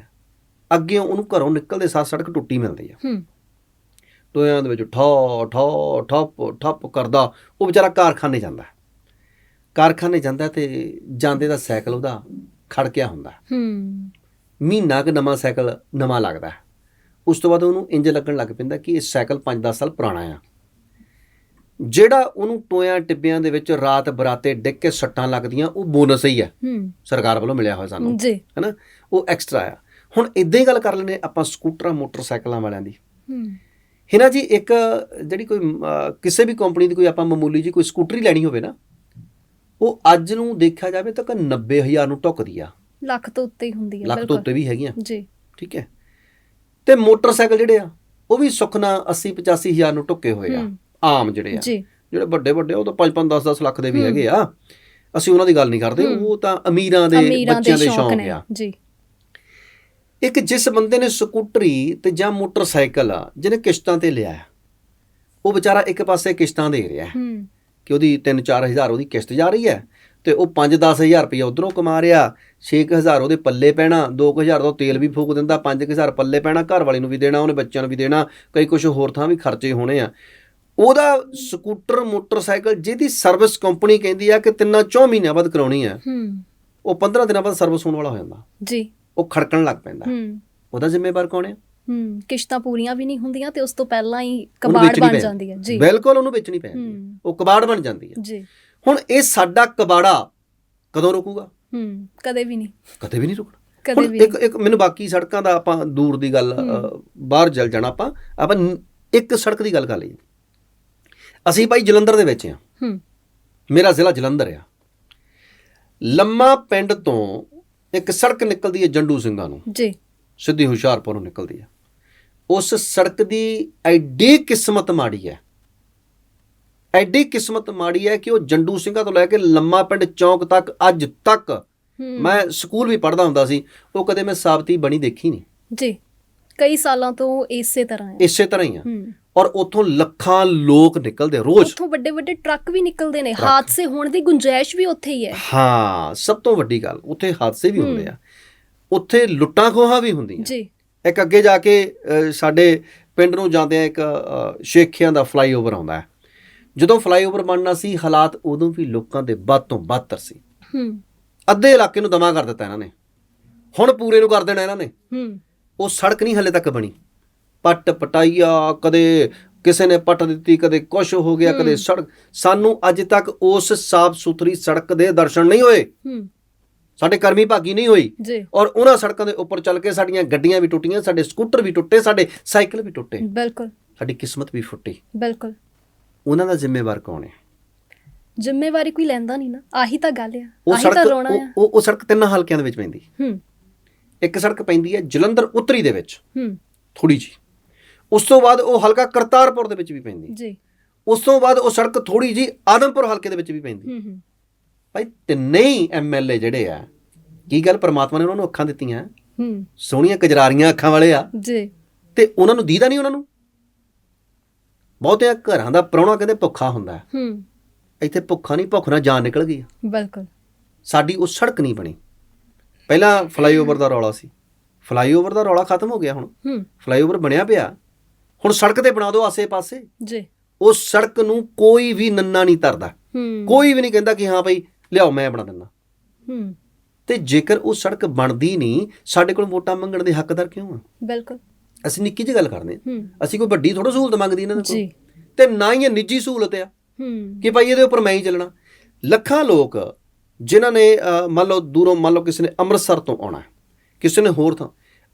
ਅੱਗੇ ਉਹਨੂੰ ਘਰੋਂ ਨਿਕਲਦੇ ਸਾਥ ਸੜਕ ਟੁੱਟੀ ਮਿਲਦੀ ਆ। ਹੂੰ। ਟੋਇਆਂ ਦੇ ਵਿੱਚ ਠਾ ਠਾ ਠੱਪ ਠੱਪ ਕਰਦਾ ਉਹ ਵਿਚਾਰਾ ਕਾਰਖਾਨੇ ਜਾਂਦਾ ਕਾਰਖਾਨੇ ਜਾਂਦਾ ਤੇ ਜਾਂਦੇ ਦਾ ਸਾਈਕਲ ਉਹਦਾ ਖੜਕਿਆ ਹੁੰਦਾ। ਹੈ। ਮਹੀਨਾ ਕੁ ਨਵਾਂ ਸਾਈਕਲ ਨਵਾਂ ਲੱਗਦਾ। ਉਸ ਤੋਂ ਬਾਅਦ ਉਹਨੂੰ ਇੰਜ ਲੱਗਣ ਲੱਗ ਪੈਂਦਾ ਕਿ ਇਹ ਸਾਈਕਲ 5-10 ਸਾਲ ਪੁਰਾਣਾ ਆ। ਜਿਹੜਾ ਉਹਨੂੰ ਟੋਇਆਂ ਟਿੱਬਿਆਂ ਦੇ ਵਿੱਚ ਰਾਤ ਬਰਾਤੇ ਡਿੱਗ ਕੇ ਸੱਟਾਂ ਲੱਗਦੀਆਂ ਉਹ ਬੋਨਸ ਹੀ ਹੂੰ। ਸਰਕਾਰ ਵੱਲੋਂ ਮਿਲਿਆ ਹੋਇਆ ਸਾਨੂੰ। ਜੀ। ਹੈਨਾ? ਉਹ ਐਕਸਟਰਾ ਆ। ਹੁਣ ਇਦਾਂ ਹੀ ਗੱਲ ਕਰ ਲੈਨੇ ਆਪਾਂ ਸਕੂਟਰਾਂ ਮੋਟਰਸਾਈਕਲਾਂ ਵਾਲਿਆਂ ਦੀ। ਹੂੰ। ਹਿਨਾ ਜੀ ਇੱਕ ਜਿਹੜੀ ਕੋਈ ਕਿਸੇ ਵੀ ਕੰਪਨੀ ਦੀ ਕੋਈ ਆਪਾਂ ਮਾਮੂਲੀ ਜੀ ਕੋਈ ਸਕੂਟਰੀ ਲੈਣੀ ਹੋਵੇ ਨਾ ਉਹ ਅੱਜ ਨੂੰ ਦੇਖਿਆ ਜਾਵੇ ਤਾਂ 90000 ਨੂੰ ਟੁੱਕਦੀ ਆ। ਲੱਖ ਤੋਂ ਉੱਤੇ ਹੀ ਹੁੰਦੀ ਹੈ ਲੱਖ ਤੋਂ ਉੱਤੇ ਵੀ ਹੈਗੀਆਂ ਜੀ। ਠੀਕ ਹੈ। ਤੇ ਮੋਟਰਸਾਈਕਲ ਜਿਹੜੇ ਆ ਉਹ ਵੀ ਸੁਖਨਾ 80 85 ਹਜ਼ਾਰ ਨੂੰ ਟੁੱਕੇ ਹੋਏ ਆ। ਆਮ ਜਿਹੜੇ ਆ। ਜਿਹੜੇ ਵੱਡੇ ਵੱਡੇ ਉਹ ਤਾਂ 5 5 10 10 ਲੱਖ ਦੇ ਵੀ ਹੈਗੇ ਆ। ਅਸੀਂ ਉਹਨਾਂ ਦੀ ਗੱਲ ਨਹੀਂ ਕਰਦੇ। ਉਹ ਤਾਂ ਅਮੀਰਾਂ ਦੇ ਬੱਚਿਆਂ ਦੇ ਸ਼ੌਕ ਆ। ਜੀ। ਇੱਕ ਜਿਸ ਬੰਦੇ ਨੇ ਸਕੂਟਰੀ ਤੇ ਜਾਂ ਮੋਟਰਸਾਈਕਲ ਆ ਜਿਹਨੇ ਕਿਸ਼ਤਾਂ ਤੇ ਲਿਆ ਉਹ ਵਿਚਾਰਾ ਇੱਕ ਪਾਸੇ ਕਿਸ਼ਤਾਂ ਦੇ ਰਿਹਾ। ਹੂੰ। ਕਿ ਉਹਦੀ 3-4000 ਉਹਦੀ ਕਿਸ਼ਤ ਜਾ ਰਹੀ ਹੈ ਤੇ ਉਹ 5-10000 ਰੁਪਏ ਉਧਰੋਂ ਕਮਾ ਰਿਹਾ 6000 ਉਹਦੇ ਪੱਲੇ ਪੈਣਾ 2000 ਦਾ ਤੇਲ ਵੀ ਫੂਕ ਦਿੰਦਾ 5000 ਪੱਲੇ ਪੈਣਾ ਘਰ ਵਾਲੀ ਨੂੰ ਵੀ ਦੇਣਾ ਉਹਨੇ ਬੱਚਿਆਂ ਨੂੰ ਵੀ ਦੇਣਾ ਕਈ ਕੁਝ ਹੋਰ ਥਾਂ ਵੀ ਖਰਚੇ ਹੋਣੇ ਆ। ਉਹਦਾ ਸਕੂਟਰ ਮੋਟਰਸਾਈਕਲ ਜਿਹਦੀ ਸਰਵਿਸ ਕੰਪਨੀ ਕਹਿੰਦੀ ਆ ਕਿ ਤਿੰਨਾਂ ਚੌ ਮਹੀਨਿਆਂ ਬਾਅਦ ਕਰਾਉਣੀ ਆ ਹੂੰ। ਉਹ 15 ਦਿਨਾਂ ਬਾਅਦ ਸਰਵਿਸ ਹੋਣ ਵਾਲਾ ਹੋ ਜਾਂਦਾ। ਜੀ। ਉਹ ਖੜਕਣ ਲੱਗ ਪੈਂਦਾ। ਹੂੰ। ਉਹਦਾ ਜ਼ਿੰਮੇਵਾਰ ਕੌਣ ਹੈ ਹੂੰ ਕਿਸ਼ਤਾਂ ਪੂਰੀਆਂ ਵੀ ਨਹੀਂ ਹੁੰਦੀਆਂ ਤੇ ਉਸ ਤੋਂ ਪਹਿਲਾਂ ਹੀ ਕਬਾੜ ਬਣ ਜਾਂਦੀ ਹੈ ਜੀ। ਬਿਲਕੁਲ ਉਹਨੂੰ ਵੇਚਣੀ ਪੈਂਦੀ ਹੈ। ਉਹ ਕਬਾੜ ਬਣ ਜਾਂਦੀ ਹੈ। ਜੀ। ਹੁਣ ਇਹ ਸਾਡਾ ਕਬਾੜਾ ਕਦੋਂ ਰੁਕੂਗਾ? ਹੂੰ ਕਦੇ ਵੀ ਨਹੀਂ। ਕਦੇ ਵੀ ਨਹੀਂ ਰੁਕਣਾ। ਕਦੇ ਵੀ ਇੱਕ ਇੱਕ ਮੈਨੂੰ ਬਾਕੀ ਸੜਕਾਂ ਦਾ ਆਪਾਂ ਦੂਰ ਦੀ ਗੱਲ ਬਾਹਰ ਜਲ ਜਾਣਾ ਆਪਾਂ ਆਪਾਂ ਇੱਕ ਸੜਕ ਦੀ ਗੱਲ ਕਰ ਲਈਏ। ਅਸੀਂ ਭਾਈ ਜਲੰਧਰ ਦੇ ਵਿੱਚ ਆ ਹੂੰ। ਮੇਰਾ ਜ਼ਿਲ੍ਹਾ ਜਲੰਧਰ ਆ। ਲੰਮਾ ਪਿੰਡ ਤੋਂ ਇੱਕ ਸੜਕ ਨਿਕਲਦੀ ਹੈ ਜੰਡੂ ਸਿੰਘਾਂ ਨੂੰ। ਜੀ। ਸਿੱਧੀ ਹੁਸ਼ਿਆਰਪੁਰ ਨੂੰ ਨਿਕਲਦੀ ਹੈ। ਉਸ ਸੜਕ ਦੀ ਐਡੀ ਕਿਸਮਤ ਮਾੜੀ ਹੈ। ਐਡੀ ਕਿਸਮਤ ਮਾੜੀ ਹੈ ਕਿ ਉਹ ਜੰਡੂ ਸਿੰਘਾਂ ਤੋਂ ਲੈ ਕੇ ਲੰਮਾ ਪਿੰਡ ਚੌਂਕ ਤੱਕ ਅੱਜ ਤੱਕ ਮੈਂ ਸਕੂਲ ਵੀ ਪੜ੍ਹਦਾ ਹੁੰਦਾ ਸੀ ਉਹ ਕਦੇ ਮੈਂ ਸਾਬਤੀ ਬਣੀ ਦੇਖੀ ਨਹੀਂ। ਜੀ ਕਈ ਸਾਲਾਂ ਤੋਂ ਇਸੇ ਤਰ੍ਹਾਂ ਹੈ। ਇਸੇ ਤਰ੍ਹਾਂ ਹੀ ਆ ਔਰ ਉੱਥੋਂ ਲੱਖਾਂ ਲੋਕ ਨਿਕਲਦੇ ਰੋਜ਼। ਉੱਥੋਂ ਵੱਡੇ ਵੱਡੇ ਟਰੱਕ ਵੀ ਨਿਕਲਦੇ ਨੇ। ਹਾਦਸੇ ਹੋਣ ਦੀ ਗੁੰਜਾਇਸ਼ ਵੀ ਉੱਥੇ ਹੀ ਹੈ। ਹਾਂ ਸਭ ਤੋਂ ਵੱਡੀ ਗੱਲ ਉੱਥੇ ਹਾਦਸੇ ਵੀ ਹੁੰਦੇ। ਆ। ਉੱਥੇ ਲੁੱਟਾਂ ਖੋਹਾਂ ਵੀ ਹੁੰਦੀਆਂ। ਜੀ। ਇੱਕ ਅੱਗੇ ਜਾ ਕੇ ਸਾਡੇ ਪਿੰਡ ਨੂੰ ਜਾਂਦੇ ਆ ਇੱਕ ਸ਼ੇਖੀਆਂ ਦਾ ਫਲਾਈਓਵਰ ਆਉਂਦਾ ਹੈ। ਜਦੋਂ ਫਲਾਈਓਵਰ ਬਣਨਾ ਸੀ ਹਾਲਾਤ ਉਦੋਂ ਵੀ ਲੋਕਾਂ ਦੇ ਵੱਧ ਤੋਂ ਬਦਤਰ ਸੀ। ਹੂੰ। ਅੱਧੇ ਇਲਾਕੇ ਨੂੰ ਦਮਾ ਕਰ ਦਿੱਤਾ ਇਹਨਾਂ ਨੇ। ਹੁਣ ਪੂਰੇ ਨੂੰ ਕਰ ਦੇਣਾ ਇਹਨਾਂ ਨੇ। ਹੂੰ। ਉਹ ਸੜਕ ਨਹੀਂ ਹਲੇ ਤੱਕ ਬਣੀ। ਪੱਟ ਪਟਾਈਆ ਕਦੇ ਕਿਸੇ ਨੇ ਪੱਟ ਦਿੱਤੀ ਕਦੇ ਕੁਛ ਹੋ ਗਿਆ ਕਦੇ। ਸੜਕ। ਸਾਨੂੰ ਅੱਜ ਤੱਕ ਉਸ ਸਾਫ਼ ਸੁਥਰੀ ਸੜਕ ਦੇ ਦਰਸ਼ਨ ਨਹੀਂ ਹੋਏ। ਹੂੰ। ਸਾਡੇ ਕਰਮੀ ਭਾਗੀ ਨਹੀਂ ਹੋਈ। ਔਰ ਉਹਨਾਂ ਸੜਕਾਂ ਦੇ ਉੱਪਰ ਚੱਲ ਕੇ ਸਾਡੀਆਂ ਗੱਡੀਆਂ ਵੀ ਟੁੱਟੀਆਂ ਸਾਡੇ ਸਕੂਟਰ ਵੀ ਟੁੱਟੇ ਸਾਡੇ ਸਾਈਕਲ ਵੀ ਟੁੱਟੇ। ਬਿਲਕੁਲ। ਸਾਡੀ ਕਿਸਮਤ ਵੀ ਫੁੱਟੀ। ਬਿਲਕੁਲ। ਉਹਨਾਂ ਦਾ ਜ਼ਿੰਮੇਵਾਰ ਕੌਣ ਹੈ? ਜ਼ਿੰਮੇਵਾਰੀ ਕੋਈ ਲੈਂਦਾ ਨਹੀਂ ਨਾ। ਆਹੀ ਤਾਂ ਗੱਲ ਆ। ਆਹੀ ਤਾਂ ਰੋਣਾ ਆ। ਉਹ ਉਹ ਸੜਕ ਤਿੰਨ ਹਲਕਿਆਂ ਦੇ ਵਿੱਚ ਪੈਂਦੀ। ਹੂੰ। ਇੱਕ ਸੜਕ ਪੈਂਦੀ ਹੈ ਜਲੰਧਰ ਉੱਤਰੀ ਦੇ ਵਿੱਚ। ਹੂੰ। ਥੋੜੀ ਜੀ ਉਸ ਤੋਂ ਬਾਅਦ ਉਹ ਹਲਕਾ ਕਰਤਾਰਪੁਰ ਦੇ ਵਿੱਚ ਵੀ ਪੈਂਦੀ। ਜੀ। ਉਸ ਤੋਂ ਬਾਅਦ ਉਹ ਸੜਕ ਥੋੜੀ ਜੀ ਆਦਮਪੁਰ ਹਲਕੇ ਦੇ ਵਿੱਚ ਵੀ ਪੈਂਦੀ। ਹੂੰ ਹੂੰ। ਭਾਈ ਤਿੰਨੇ ਹੀ ਐਮਐਲਏ ਜਿਹੜੇ ਆ ਕੀ ਗੱਲ ਪ੍ਰਮਾਤਮਾ ਨੇ ਉਹਨਾਂ ਨੂੰ ਅੱਖਾਂ ਦਿੱਤੀਆਂ? ਹੂੰ। ਸੋਹਣੀਆਂ ਕਜਰਾਰੀਆਂ ਅੱਖਾਂ ਵਾਲੇ ਆ। ਜੀ। ਤੇ ਉਹਨਾਂ ਨੂੰ ਦੀਦਾ ਨਹੀਂ ਉਹਨਾਂ ਨੂੰ? ਬਹੁਤਿਆਂ ਘਰਾਂ ਦਾ ਪ੍ਰਾਹੁਣਾ ਕਹਿੰਦੇ ਭੁੱਖਾ ਹੁੰਦਾ। ਹੈ। ਇੱਥੇ ਭੁੱਖਾ ਨਹੀਂ ਭੁੱਖ ਨਾਲ ਜਾਨ ਨਿਕਲ ਗਈ। ਬਿਲਕੁਲ। ਸਾਡੀ ਉਹ ਸੜਕ ਨਹੀਂ ਬਣੀ। ਪਹਿਲਾਂ ਫਲਾਈਓਵਰ ਦਾ ਰੌਲਾ ਸੀ। ਫਲਾਈਓਵਰ ਦਾ ਰੌਲਾ ਖਤਮ ਹੋ ਗਿਆ ਹੁਣ। ਹੂੰ। ਫਲਾਈਓਵਰ ਬਣਿਆ ਪਿਆ। ਹੁਣ ਸੜਕ ਤੇ ਬਣਾ ਦਿਓ ਆਸੇ-ਪਾਸੇ। ਜੀ। ਉਸ ਸੜਕ ਨੂੰ ਕੋਈ ਵੀ ਨੰਨਾ ਨਹੀਂ ਤਰਦਾ ਹੂੰ। ਕੋਈ ਵੀ ਨਹੀਂ ਕਹਿੰਦਾ ਕਿ ਹਾਂ ਭਾਈ ਲਿਆਓ ਮੈਂ ਬਣਾ ਦਿੰਦਾ। ਹੂੰ। ਤੇ ਜੇਕਰ ਉਹ ਸੜਕ ਬਣਦੀ ਨਹੀਂ ਸਾਡੇ ਕੋਲ ਵੋਟਾਂ ਮੰਗਣ ਦੇ ਹੱਕਦਾਰ ਕਿਉਂ ਆ? ਬਿਲਕੁਲ। ਅਸੀਂ ਨਿੱਕੀ ਜਿਹੀ ਗੱਲ ਕਰਦੇ ਹਾਂ। ਅਸੀਂ ਕੋਈ ਵੱਡੀ ਥੋੜਾ ਸਹੂਲਤ ਮੰਗਦੀ ਇਹਨਾਂ ਜੀ। ਕੋਲ। ਤੇ ਨਾ ਹੀ ਇਹ ਨਿੱਜੀ ਸਹੂਲਤ ਆ ਹੂੰ। ਕਿ ਭਾਈ ਇਹਦੇ ਉੱਪਰ ਮੈਂ ਹੀ ਚੱਲਣਾ। ਲੱਖਾਂ ਲੋਕ ਜਿਨ੍ਹਾਂ ਨੇ ਮੰਨ ਲਓ ਦੂਰੋਂ ਮੰਨ ਲਓ ਕਿਸੇ ਨੇ ਅੰਮ੍ਰਿਤਸਰ ਤੋਂ ਆਉਣਾ ਕਿਸੇ ਨੇ ਹੋਰ ਥਾਂ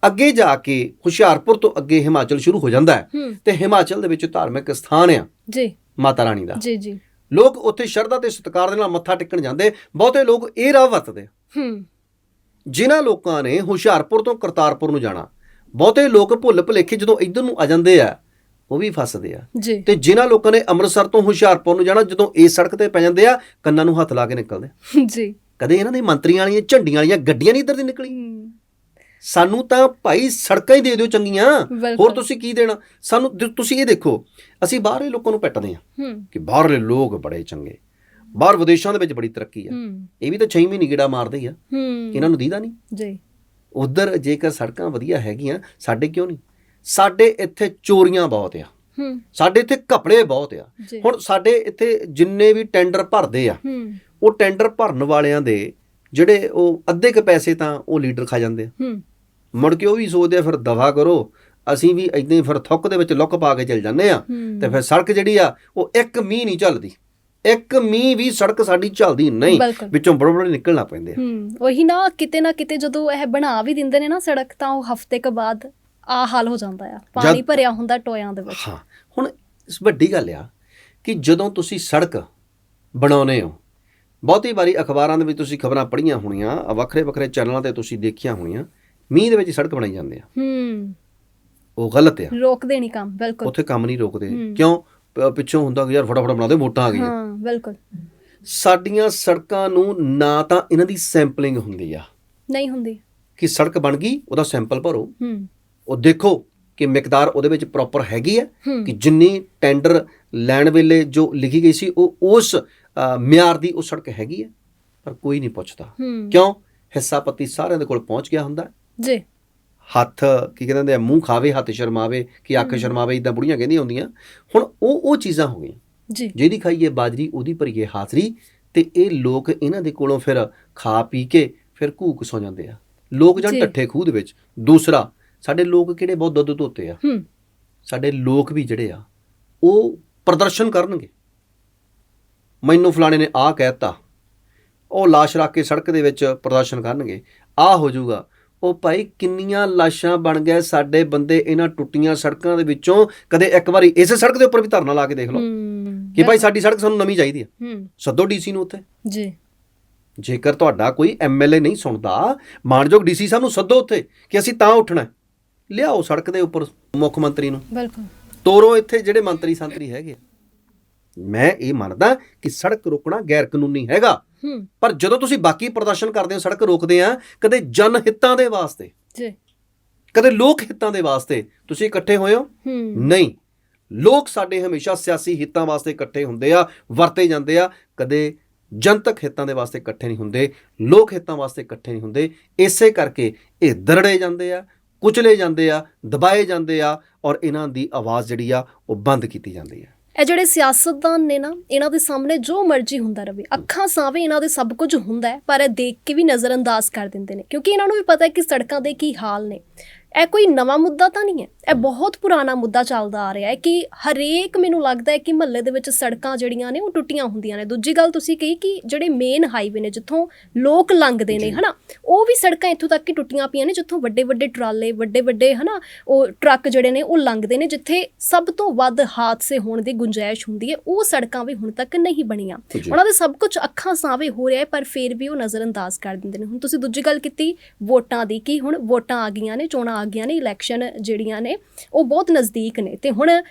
ਅੱਗੇ ਜਾ ਕੇ ਹੁਸ਼ਿਆਰਪੁਰ ਤੋਂ ਅੱਗੇ ਹਿਮਾਚਲ ਸ਼ੁਰੂ ਹੋ ਜਾਂਦਾ ਹੂੰ। ਤੇ ਹਿਮਾਚਲ ਦੇ ਵਿੱਚ ਧਾਰਮਿਕ ਸਥਾਨ ਆ ਜੀ। ਮਾਤਾ ਰਾਣੀ ਦਾ। ਜੀ ਜੀ। ਲੋਕ ਉੱਥੇ ਸ਼ਰਧਾ ਤੇ ਸਤਿਕਾਰ ਦੇ ਨਾਲ ਮੱਥਾ ਟੇਕਣ ਜਾਂਦੇ ਬਹੁਤੇ ਲੋਕ ਇਹ ਰਾਹ ਵਰਤਦੇ। ਹੂੰ। ਜਿਨ੍ਹਾਂ ਲੋਕਾਂ ਨੇ ਹੁਸ਼ਿਆਰਪੁਰ ਤੋਂ ਕਰਤਾਰਪੁਰ ਨੂੰ ਜਾਣਾ ਬਹੁਤੇ ਲੋਕ ਭੁੱਲ ਭੁਲੇਖੇ ਜਦੋਂ ਇੱਧਰ ਨੂੰ ਆ ਜਾਂਦੇ ਆ ਉਹ ਵੀ ਫਸਦੇ ਆ। ਤੇ ਜਿਨ੍ਹਾਂ ਲੋਕਾਂ ਨੇ ਅੰਮ੍ਰਿਤਸਰ ਤੋਂ ਹੁਸ਼ਿਆਰਪੁਰ ਨੂੰ ਜਾਣਾ ਜਦੋਂ ਇਸ ਸੜਕ ਤੇ ਪੈ ਜਾਂਦੇ ਆ ਕੰਨਾਂ ਨੂੰ ਹੱਥ ਲਾ ਕੇ ਨਿਕਲਦੇ। ਜੀ। ਕਦੇ ਇਹਨਾਂ ਦੇ ਮੰਤਰੀਆਂ ਵਾਲੀਆਂ ਝੰਡੀਆਂ ਵਾਲੀਆਂ ਗੱਡੀਆਂ ਨਹੀਂ ਇੱਧਰ ਦੀ ਨਿਕਲੀ ਸਾਨੂੰ ਤਾਂ ਭਾਈ ਸੜਕਾਂ ਹੀ ਦੇ ਦਿਓ ਚੰਗੀਆਂ। ਹੋਰ ਤੁਸੀਂ ਕੀ ਦੇਣਾ? ਸਾਨੂੰ ਤੁਸੀਂ ਇਹ ਦੇਖੋ ਅਸੀਂ ਬਾਹਰਲੇ ਲੋਕਾਂ ਨੂੰ ਪੈਟਦੇ ਆ ਕਿ ਬਾਹਰਲੇ ਲੋਕ ਬੜੇ ਚੰਗੇ। ਬਾਹਰ ਵਿਦੇਸ਼ਾਂ ਦੇ ਵਿੱਚ ਬੜੀ ਤਰੱਕੀ ਆ। ਇਹ ਵੀ ਤਾਂ 6 ਮਹੀਨੇ ਗੇੜਾ ਮਾਰਦੇ ਹੀ ਆ। ਇਹਨਾਂ ਨੂੰ ਦੀਦਾ ਨਹੀਂ। ਜੀ। ਉਧਰ ਜੇਕਰ ਸੜਕਾਂ ਵਧੀਆ ਹੈਗੀਆਂ ਸਾਡੇ ਕਿਉਂ ਨਹੀਂ? ਸਾਡੇ ਇੱਥੇ ਚੋਰੀਆਂ ਬਹੁਤ ਆ। ਸਾਡੇ ਇੱਥੇ ਕਪੜੇ ਬਹੁਤ ਆ। ਹੁਣ ਸਾਡੇ ਇੱਥੇ ਜਿੰਨੇ ਵੀ ਟੈਂਡਰ ਭਰਦੇ ਆ ਉਹ ਟੈਂਡਰ ਭਰਨ ਵਾਲਿਆਂ ਦੇ ਜਿਹੜੇ ਉਹ ਅੱਧੇ ਕ ਪੈਸੇ ਤਾਂ ਉਹ ਲੀਡਰ ਖਾ ਜਾਂਦੇ ਆ। ਹੂੰ। ਮੁੜ ਕੇ ਉਹ ਵੀ ਸੋਚਦੇ ਆ ਫਿਰ ਦਵਾ ਕਰੋ। ਅਸੀਂ ਵੀ ਇਦਾਂ ਹੀ ਫਿਰ ਥੁੱਕ ਦੇ ਵਿੱਚ ਲੁੱਕ ਪਾ ਕੇ ਚੱਲ ਜਾਂਦੇ ਆ। ਤੇ ਫਿਰ ਸੜਕ ਜਿਹੜੀ ਆ ਉਹ ਇੱਕ ਮੀਂਹ ਨਹੀਂ ਚੱਲਦੀ। ਇੱਕ ਮੀਂਹ ਵੀ ਸੜਕ ਸਾਡੀ ਚੱਲਦੀ ਨਹੀਂ। ਵਿੱਚੋਂ ਬੜੇ ਬੜੇ ਨਿਕਲਣਾ ਪੈਂਦੇ ਆ। ਹੂੰ ਉਹੀ ਨਾ ਕਿਤੇ ਨਾ ਕਿਤੇ ਜਦੋਂ ਇਹ ਬਣਾ ਵੀ ਦਿੰਦੇ ਨੇ ਨਾ ਸੜਕ ਤਾਂ ਉਹ ਹਫ਼ਤੇ ਕ ਬਾਅਦ ਆ ਹਾਲ ਹੋ ਜਾਂਦਾ ਆ। ਪਾਣੀ ਭਰਿਆ ਹੁੰਦਾ ਟੋਇਆਂ ਦੇ ਵਿੱਚ। ਹਾਂ ਹੁਣ ਇਸ ਵੱਡੀ ਗੱਲ ਆ ਕਿ ਜਦੋਂ ਤੁਸੀਂ ਸੜਕ ਬਣਾਉਨੇ ਹੋ ਬਹੁਤੀ ਵਾਰੀ ਅਖਬਾਰਾਂ ਦੇ ਵਿੱਚ ਤੁਸੀਂ ਖਬਰਾਂ ਪੜ੍ਹੀਆਂ ਹੋਣੀਆਂ ਵੱਖਰੇ ਵੱਖਰੇ ਚੈਨਲਾਂ ਤੇ ਤੁਸੀਂ ਦੇਖੀਆਂ ਹੋਣੀਆਂ ਮੀਂਹ ਦੇ ਵਿੱਚ ਸੜਕ ਬਣਾਈ ਜਾਂਦੇ ਆ। ਹੂੰ। ਉਹ ਗਲਤ ਆ। ਰੋਕਦੇ ਨਹੀਂ ਕੰਮ ਬਿਲਕੁਲ। ਉੱਥੇ ਕੰਮ ਨਹੀਂ ਰੋਕਦੇ। ਕਿਉਂ? ਪਿੱਛੋਂ ਹੁੰਦਾ ਕਿ ਯਾਰ ਫਟਾਫਟ ਬਣਾ ਦੇ ਵੋਟਾਂ ਆ ਗਈਆਂ। ਹਾਂ ਬਿਲਕੁਲ। ਸਾਡੀਆਂ ਸੜਕਾਂ ਨੂੰ ਨਾ ਤਾਂ ਇਹਨਾਂ ਦੀ ਸੈਂਪਲਿੰਗ ਹੁੰਦੀ ਆ। ਨਹੀਂ ਹੁੰਦੀ। ਕਿ ਸੜਕ ਬਣ ਗਈ ਉਹਦਾ ਸੈਂਪਲ ਭਰੋ। ਹੂੰ। ਉਹ ਦੇਖੋ ਕਿ ਮਿਕਦਾਰ ਉਹਦੇ ਵਿੱਚ ਪ੍ਰੋਪਰ ਹੈਗੀ ਹੈ। ਕਿ ਜਿੰਨੀ ਟੈਂਡਰ ਲੈਣ ਵੇਲੇ ਜੋ ਲਿਖੀ ਗਈ ਸੀ ਉਹ ਉਸ ਮਿਆਰ ਦੀ ਉਹ ਸੜਕ ਹੈਗੀ ਹੈ ਪਰ ਕੋਈ ਨਹੀਂ ਪੁੱਛਦਾ। ਕਿਉਂ? ਹਿੱਸਾ ਪੱਤੀ ਸਾਰਿਆਂ ਦੇ ਕੋਲ ਪਹੁੰਚ ਗਿਆ ਹੁੰਦਾ। ਜੀ। ਹੱਥ ਕੀ ਕਹਿੰਦੇ ਆ ਮੂੰਹ ਖਾਵੇ ਹੱਥ ਸ਼ਰਮਾਵੇ ਕਿ ਅੱਖ ਸ਼ਰਮਾਵੇ ਇਦਾਂ ਬੁੜੀਆਂ ਕਹਿੰਦੀਆਂ ਹੁੰਦੀਆਂ। ਹੁਣ ਉਹ ਉਹ ਚੀਜ਼ਾਂ ਹੋ ਗਈਆਂ। ਜੀ। ਜਿਹਦੀ ਖਾਈਏ ਬਾਜਰੀ ਉਹਦੀ ਭਰੀਏ ਹਾਜ਼ਰੀ ਤੇ ਇਹ ਲੋਕ ਇਹਨਾਂ ਦੇ ਕੋਲੋਂ ਫਿਰ ਖਾ ਪੀ ਕੇ ਫਿਰ ਘੂਕ ਸੌ ਜਾਂਦੇ ਆ। ਲੋਕ ਜਾਂ। ਟੱਠੇ ਖੂਹ ਦੇ ਵਿੱਚ। ਦੂਸਰਾ ਸਾਡੇ ਲੋਕ ਕਿਹੜੇ ਬਹੁਤ ਦੁੱਧ ਧੋਤੇ ਆ। ਸਾਡੇ ਲੋਕ ਵੀ ਜਿਹੜੇ ਆ ਉਹ ਪ੍ਰਦਰਸ਼ਨ ਕਰਨਗੇ। ਮੈਨੂੰ ਫਲਾਣੇ ਨੇ ਆਹ ਕਹਿਤਾ ਉਹ ਲਾਸ਼ ਰੱਖ ਕੇ ਸੜਕ ਦੇ ਵਿੱਚ ਪ੍ਰਦਰਸ਼ਨ ਕਰਨਗੇ। ਆਹ ਹੋ ਜਾਊਗਾ। ਉਹ ਭਾਈ ਕਿੰਨੀਆਂ ਲਾਸ਼ਾਂ ਬਣ ਗਏ ਸਾਡੇ ਬੰਦੇ ਇਹਨਾਂ ਟੁੱਟੀਆਂ ਸੜਕਾਂ ਦੇ ਵਿੱਚੋਂ। ਕਦੇ ਇੱਕ ਵਾਰੀ ਇਸੇ ਸੜਕ ਦੇ ਉੱਪਰ ਵੀ ਧਰਨਾ ਲਾ ਕੇ ਦੇਖ ਲਓ। ਕਿ ਭਾਈ ਸਾਡੀ ਸੜਕ ਸਾਨੂੰ ਨਵੀਂ ਚਾਹੀਦੀ ਹੈ। ਸੱਦੋ ਡੀਸੀ ਨੂੰ ਉੱਥੇ। ਜੀ। ਜੇਕਰ ਤੁਹਾਡਾ ਕੋਈ ਐਮਐਲਏ ਨਹੀਂ ਸੁਣਦਾ ਮਾਨਯੋਗ ਡੀਸੀ ਸਾਹਿਬ ਨੂੰ ਸੱਦੋ ਉੱਥੇ ਕਿ ਅਸੀਂ ਤਾਂ ਉੱਠਣਾ। ਲਿਆਓ ਸੜਕ ਦੇ ਉੱਪਰ ਮੁੱਖ ਮੰਤਰੀ ਨੂੰ। ਬਿਲਕੁਲ। ਤੋਰੋ ਇੱਥੇ ਜਿਹੜੇ ਮੰਤਰੀ ਸੰਤਰੀ ਹੈਗੇ ਆ। ਮੈਂ ਇਹ ਮੰਨਦਾ ਕਿ ਸੜਕ ਰੋਕਣਾ ਗੈਰ ਕਾਨੂੰਨੀ ਹੈਗਾ ਪਰ ਜਦੋਂ ਤੁਸੀਂ ਬਾਕੀ ਪ੍ਰਦਰਸ਼ਨ ਕਰਦੇ ਹੋ ਸੜਕ ਰੋਕਦੇ ਆ ਕਦੇ ਜਨ ਹਿੱਤਾਂ ਦੇ ਵਾਸਤੇ। ਜੀ। ਕਦੇ ਲੋਕ ਹਿੱਤਾਂ ਦੇ ਵਾਸਤੇ। ਤੁਸੀਂ ਇਕੱਠੇ ਹੋਏ ਹੂੰ। ਨਹੀਂ। ਲੋਕ ਸਾਡੇ ਹਮੇਸ਼ਾ ਸਿਆਸੀ ਹਿੱਤਾਂ ਵਾਸਤੇ ਇਕੱਠੇ ਹੁੰਦੇ ਆ ਵਰਤੇ ਜਾਂਦੇ ਆ। ਕਦੇ ਜਨਤਕ ਹਿੱਤਾਂ ਦੇ ਵਾਸਤੇ ਇਕੱਠੇ ਨਹੀਂ ਹੁੰਦੇ ਲੋਕ ਹਿੱਤਾਂ ਵਾਸਤੇ ਇਕੱਠੇ ਨਹੀਂ ਹੁੰਦੇ। ਇਸੇ ਕਰਕੇ ਇਹ ਦਰੜੇ ਜਾਂਦੇ ਆ ਕੁਚਲੇ ਜਾਂਦੇ ਆ ਦਬਾਏ ਜਾਂਦੇ ਆ ਔਰ ਇਹਨਾਂ ਦੀ ਆਵਾਜ਼ ਜਿਹੜੀ ਆ ਉਹ ਬੰਦ ਕੀਤੀ ਜਾਂਦੀ ਆ। ਇਹ ਜਿਹੜੇ ਸਿਆਸਤਦਾਨ ਨੇ ਨਾ, ਇਹਨਾਂ ਦੇ ਸਾਹਮਣੇ ਜੋ ਮਰਜ਼ੀ ਹੁੰਦਾ ਰਵੇ। ਅੱਖਾਂ ਸਾਵੇਂ ਇਹਨਾਂ ਦੇ ਸਭ ਕੁਝ ਹੁੰਦਾ ਹੈ, ਪਰ ਇਹ ਦੇਖ ਕੇ ਵੀ ਨਜ਼ਰਅੰਦਾਜ਼ ਕਰ ਦਿੰਦੇ ਨੇ। ਕਿਉਂਕਿ ਇਹਨਾਂ ਨੂੰ ਵੀ ਪਤਾ ਹੈ ਕਿ ਸੜਕਾਂ ਦੇ ਕੀ ਹਾਲ ਨੇ। ਇਹ ਕੋਈ ਨਵਾਂ ਮੁੱਦਾ ਤਾਂ ਨਹੀਂ ਹੈ ਇਹ ਬਹੁਤ ਪੁਰਾਣਾ ਮੁੱਦਾ ਚੱਲਦਾ ਆ ਰਿਹਾ ਹੈ ਕਿ ਹਰੇਕ ਮੈਨੂੰ ਲੱਗਦਾ ਹੈ ਕਿ ਮਹੱਲੇ ਦੇ ਵਿੱਚ ਸੜਕਾਂ ਜਿਹੜੀਆਂ ਨੇ ਉਹ ਟੁੱਟੀਆਂ ਹੁੰਦੀਆਂ ਨੇ ਦੂਜੀ ਗੱਲ ਤੁਸੀਂ ਕਹੀ ਕਿ ਜਿਹੜੇ ਮੇਨ ਹਾਈਵੇ ਨੇ ਜਿੱਥੋਂ ਲੋਕ ਲੰਘਦੇ ਨੇ। ਹਨਾ ਉਹ ਵੀ ਸੜਕਾਂ ਇੱਥੋਂ ਤੱਕ ਕਿ ਟੁੱਟੀਆਂ ਪਈਆਂ ਨੇ ਜਿੱਥੋਂ ਵੱਡੇ ਵੱਡੇ ਟਰਾਲੇ ਵੱਡੇ ਵੱਡੇ ਹਨਾ ਉਹ ਟਰੱਕ ਜਿਹੜੇ ਨੇ ਉਹ ਲੰਘਦੇ ਨੇ ਜਿੱਥੇ ਸਭ ਤੋਂ ਵੱਧ ਹਾਦਸੇ ਹੋਣ ਦੀ ਗੁੰਜਾਇਸ਼ ਹੁੰਦੀ ਹੈ ਉਹ ਸੜਕਾਂ ਵੀ ਹੁਣ ਤੱਕ ਨਹੀਂ ਬਣੀਆਂ। ਉਹਨਾਂ ਦੇ ਸਭ ਕੁਝ ਅੱਖਾਂ ਸਾਹਵੇਂ ਹੋ ਰਿਹਾ ਹੈ ਪਰ ਫਿਰ ਵੀ ਉਹ ਨਜ਼ਰਅੰਦਾਜ਼ ਕਰ ਦਿੰਦੇ ਨੇ ਹੁਣ ਤੁਸੀਂ ਦੂਜੀ ਗੱਲ ਕੀਤੀ ਵੋਟਾਂ ਦੀ ਕਿ ਹੁਣ ਵੋਟਾਂ ਆ ਗਈਆਂ ਨੇ ਚੋਣਾਂ ਗਈਆਂ ਨੇ ਇਲੈਕਸ਼ਨ ਜਿਹੜੀਆਂ ਨੇ ਉਹ ਬਹੁਤ ਨਜ਼ਦੀਕ ਨੇ। ਤੇ ਹੁਣ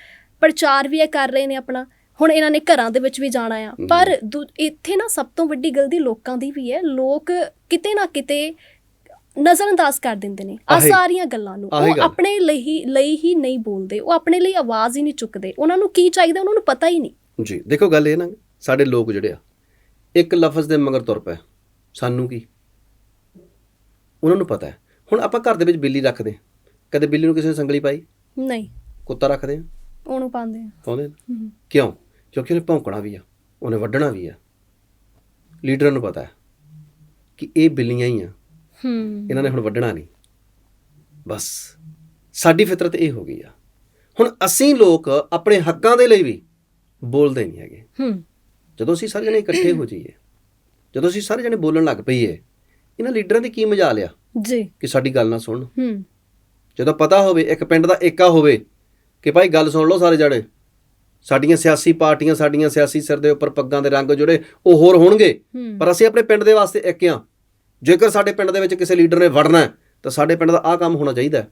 ਪ੍ਰਚਾਰ ਵੀ ਇਹ ਕਰ ਰਹੇ ਨੇ ਆਪਣਾ। ਹੁਣ ਇਹਨਾਂ ਨੇ ਘਰਾਂ ਦੇ ਵਿੱਚ ਵੀ ਜਾਣਾ ਆ। ਪਰ ਇੱਥੇ ਨਾ ਸਭ ਤੋਂ ਵੱਡੀ ਗਲਤੀ ਲੋਕਾਂ ਦੀ ਵੀ ਹੈ ਲੋਕ ਕਿਤੇ ਨਾ ਕਿਤੇ ਨਜ਼ਰਅੰਦਾਜ਼ ਕਰ ਦਿੰਦੇ ਨੇ ਆ ਸਾਰੀਆਂ ਗੱਲਾਂ ਨੂੰ। ਉਹ। ਆਪਣੇ ਲਈ ਲਈ ਹੀ ਨਹੀਂ ਬੋਲਦੇ। ਉਹ ਆਪਣੇ ਲਈ ਆਵਾਜ਼ ਹੀ ਨਹੀਂ ਚੁੱਕਦੇ। ਉਹਨਾਂ ਨੂੰ ਕੀ ਚਾਹੀਦਾ ਉਹਨਾਂ ਨੂੰ ਪਤਾ ਹੀ ਨਹੀਂ। ਜੀ ਦੇਖੋ ਗੱਲ ਇਹ ਨਾ ਸਾਡੇ ਲੋਕ ਜਿਹੜੇ ਆ ਇੱਕ ਲਫ਼ਜ਼ ਦੇ ਮਗਰ ਤੁਰ ਪਏ। ਸਾਨੂੰ ਕੀ? ਉਹਨਾਂ ਨੂੰ ਪਤਾ ਹੈ। ਹੁਣ ਆਪਾਂ ਘਰ ਦੇ ਵਿੱਚ ਬਿੱਲੀ ਰੱਖਦੇ ਹਾਂ। ਕਦੇ ਬਿੱਲੀ ਨੂੰ ਕਿਸੇ ਨੇ ਸੰਗਲੀ ਪਾਈ? ਨਹੀਂ। ਕੁੱਤਾ ਰੱਖਦੇ ਆ ਉਹਨੂੰ ਪਾਉਂਦੇ ਆ ਪਾਉਂਦੇ। ਹਮ, ਕਿਉਂ? ਕਿਉਂਕਿ ਉਹਨੇ ਭੌਂਕਣਾ ਵੀ ਆ ਉਹਨੇ ਵੱਢਣਾ ਵੀ ਆ। ਲੀਡਰਾਂ ਨੂੰ ਪਤਾ ਹੈ ਕਿ ਇਹ ਬਿੱਲੀਆਂ ਹੀ ਆ। ਹੂੰ। ਇਹਨਾਂ ਨੇ ਹੁਣ ਵੱਢਣਾ ਨਹੀਂ। ਬਸ। ਸਾਡੀ ਫਿਤਰਤ ਇਹ ਹੋ ਗਈ ਆ। ਹੁਣ ਅਸੀਂ ਲੋਕ ਆਪਣੇ ਹੱਕਾਂ ਦੇ ਲਈ ਵੀ ਬੋਲਦੇ ਨਹੀਂ ਹੈਗੇ। ਹੂੰ। ਜਦੋਂ ਅਸੀਂ ਸਾਰੇ ਜਣੇ ਇਕੱਠੇ ਹੋ ਜਾਈਏ ਜਦੋਂ ਅਸੀਂ ਸਾਰੇ ਜਣੇ ਬੋਲਣ ਲੱਗ ਪਈਏ ਇਹਨਾਂ ਲੀਡਰਾਂ ਦੀ ਕੀ ਮਜਾ ਲਿਆ ਜੀ। ਕਿ ਸਾਡੀ ਗੱਲ ਨਾ ਸੁਣਨ ਹੂੰ। ਜਦੋਂ ਪਤਾ ਹੋਵੇ ਇੱਕ ਪਿੰਡ ਦਾ ਏਕਾ ਹੋਵੇ ਕਿ ਭਾਈ ਗੱਲ ਸੁਣ ਲਓ ਸਾਰੇ ਜਣੇ। ਸਾਡੀਆਂ ਸਿਆਸੀ ਪਾਰਟੀਆਂ ਸਾਡੀਆਂ ਸਿਆਸੀ ਸਿਰ ਦੇ ਉੱਪਰ ਪੱਗਾਂ ਦੇ ਰੰਗ ਜਿਹੜੇ ਉਹ ਹੋਰ ਹੋਣਗੇ। ਪਰ ਅਸੀਂ ਆਪਣੇ ਪਿੰਡ ਦੇ ਵਾਸਤੇ ਇੱਕ ਹਾਂ। ਜੇਕਰ ਸਾਡੇ ਪਿੰਡ ਦੇ ਵਿੱਚ ਕਿਸੇ ਲੀਡਰ ਨੇ ਵੜਨਾ ਤਾਂ ਸਾਡੇ ਪਿੰਡ ਦਾ ਆਹ ਕੰਮ ਹੋਣਾ ਚਾਹੀਦਾ।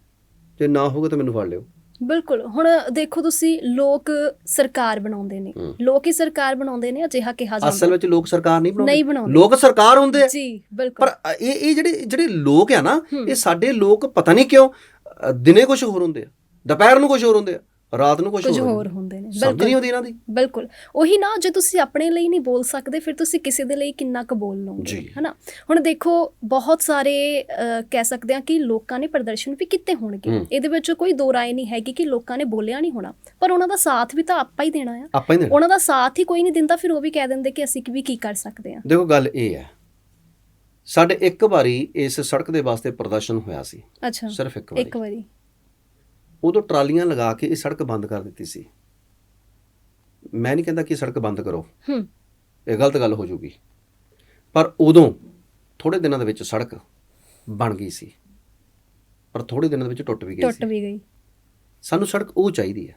ਜੇ ਨਾ ਹੋਵੇ ਤਾਂ ਮੈਨੂੰ ਫੜ ਲਿਓ। ਬਿਲਕੁਲ। ਹੁਣ ਦੇਖੋ ਤੁਸੀਂ ਲੋਕ ਸਰਕਾਰ ਬਣਾਉਂਦੇ ਨੇ। ਲੋਕ ਹੀ ਸਰਕਾਰ ਬਣਾਉਂਦੇ ਨੇ ਅਜਿਹਾ ਕਿਹਾ ਅਸਲ ਜਾਂਦਾ ਵਿੱਚ ਲੋਕ ਸਰਕਾਰ ਨਹੀਂ ਬਣਾਉਂਦੇ। ਲੋਕ ਸਰਕਾਰ ਹੁੰਦੇ ਆ। ਜੀ ਬਿਲਕੁਲ। ਪਰ ਇਹ ਇਹ ਜਿਹੜੇ ਜਿਹੜੇ ਲੋਕ ਆ ਨਾ। ਇਹ ਸਾਡੇ ਲੋਕ ਪਤਾ ਨਹੀਂ ਕਿਉਂ ਦਿਨੇ ਕੁਝ ਹੋਰ ਹੁੰਦੇ ਆ। ਦੁਪਹਿਰ ਨੂੰ ਕੁਝ ਹੋਰ ਹੁੰਦੇ ਆ। ਰਾਤ ਨੂੰ ਕੁਝ ਹੋਰ ਹੁੰਦੇ ਹੁੰਦੇ ਨੇ। ਆ। ਸਮਝ ਨਹੀਂ ਬਿਲਕੁਲ। ਆਉਂਦੀ ਇਹਨਾਂ ਦੀ। ਬਿਲਕੁਲ। ਉਹੀ ਨਾ ਜੇ ਤੁਸੀਂ ਆਪਣੇ ਲਈ ਨਹੀਂ ਬੋਲ ਸਕਦੇ ਫਿਰ ਤੁਸੀਂ ਕਿਸੇ ਦੇ ਲਈ ਕਿੰਨਾ ਕੁ ਬੋਲ ਲਓਗੇ। ਹਨਾ? ਹੁਣ ਦੇਖੋ ਬਹੁਤ ਸਾਰੇ ਕਹਿ ਸਕਦੇ ਹਾਂ ਕਿ ਲੋਕਾਂ ਨੇ ਪ੍ਰਦਰਸ਼ਨ ਵੀ ਕੀਤੇ ਹੋਣਗੇ। ਇਹਦੇ ਵਿੱਚ ਕੋਈ ਦੋ ਰਾਏ ਨਹੀਂ ਹੈਗੀ ਕਿ ਲੋਕਾਂ ਨੇ ਬੋਲਿਆ ਨਹੀਂ ਹੋਣਾ। ਪਰ ਉਹਨਾਂ ਦਾ ਸਾਥ ਵੀ ਤਾਂ ਆਪਾਂ ਹੀ ਦੇਣਾ ਆ। ਉਹਨਾਂ ਦਾ ਸਾਥ ਹੀ ਕੋਈ ਨਹੀਂ ਦਿੰਦਾ ਫਿਰ ਉਹ ਵੀ ਕਹਿ ਦਿੰਦੇ ਕਿ ਅਸੀਂ ਵੀ ਕੀ ਕਰ ਸਕਦੇ ਹਾਂ। ਦੇਖੋ ਗੱਲ ਇਹ ਹੈ। ਸਾਡੇ ਇੱਕ ਵਾਰੀ ਇਸ ਸੜਕ ਦੇ ਵਾਸਤੇ ਪ੍ਰਦਰਸ਼ਨ ਹੋਇਆ ਸੀ। ਅੱਛਾ। ਸਿਰਫ ਇੱਕ ਵਾਰੀ। ਇੱਕ ਵਾਰੀ। ਉਦੋਂ ਟਰਾਲੀਆਂ ਲਗਾ ਕੇ ਇਹ ਸੜਕ ਬੰਦ ਕਰ ਦਿੱਤੀ ਸੀ। ਮੈਂ ਨਹੀਂ ਕਹਿੰਦਾ ਕਿ ਸੜਕ ਬੰਦ ਕਰੋ। ਹੂੰ। ਇਹ ਗਲਤ ਗੱਲ ਹੋ ਜੂਗੀ। ਪਰ ਉਦੋਂ ਥੋੜੇ ਦਿਨਾਂ ਦੇ ਵਿੱਚ ਸੜਕ ਬਣ ਗਈ ਸੀ। ਪਰ ਥੋੜੇ ਦਿਨਾਂ ਦੇ ਵਿੱਚ ਟੁੱਟ ਵੀ ਗਈ ਟੁੱਟ ਸੀ। ਵੀ ਗਈ। ਸਾਨੂੰ ਸੜਕ ਉਹ ਚਾਹੀਦੀ ਹੈ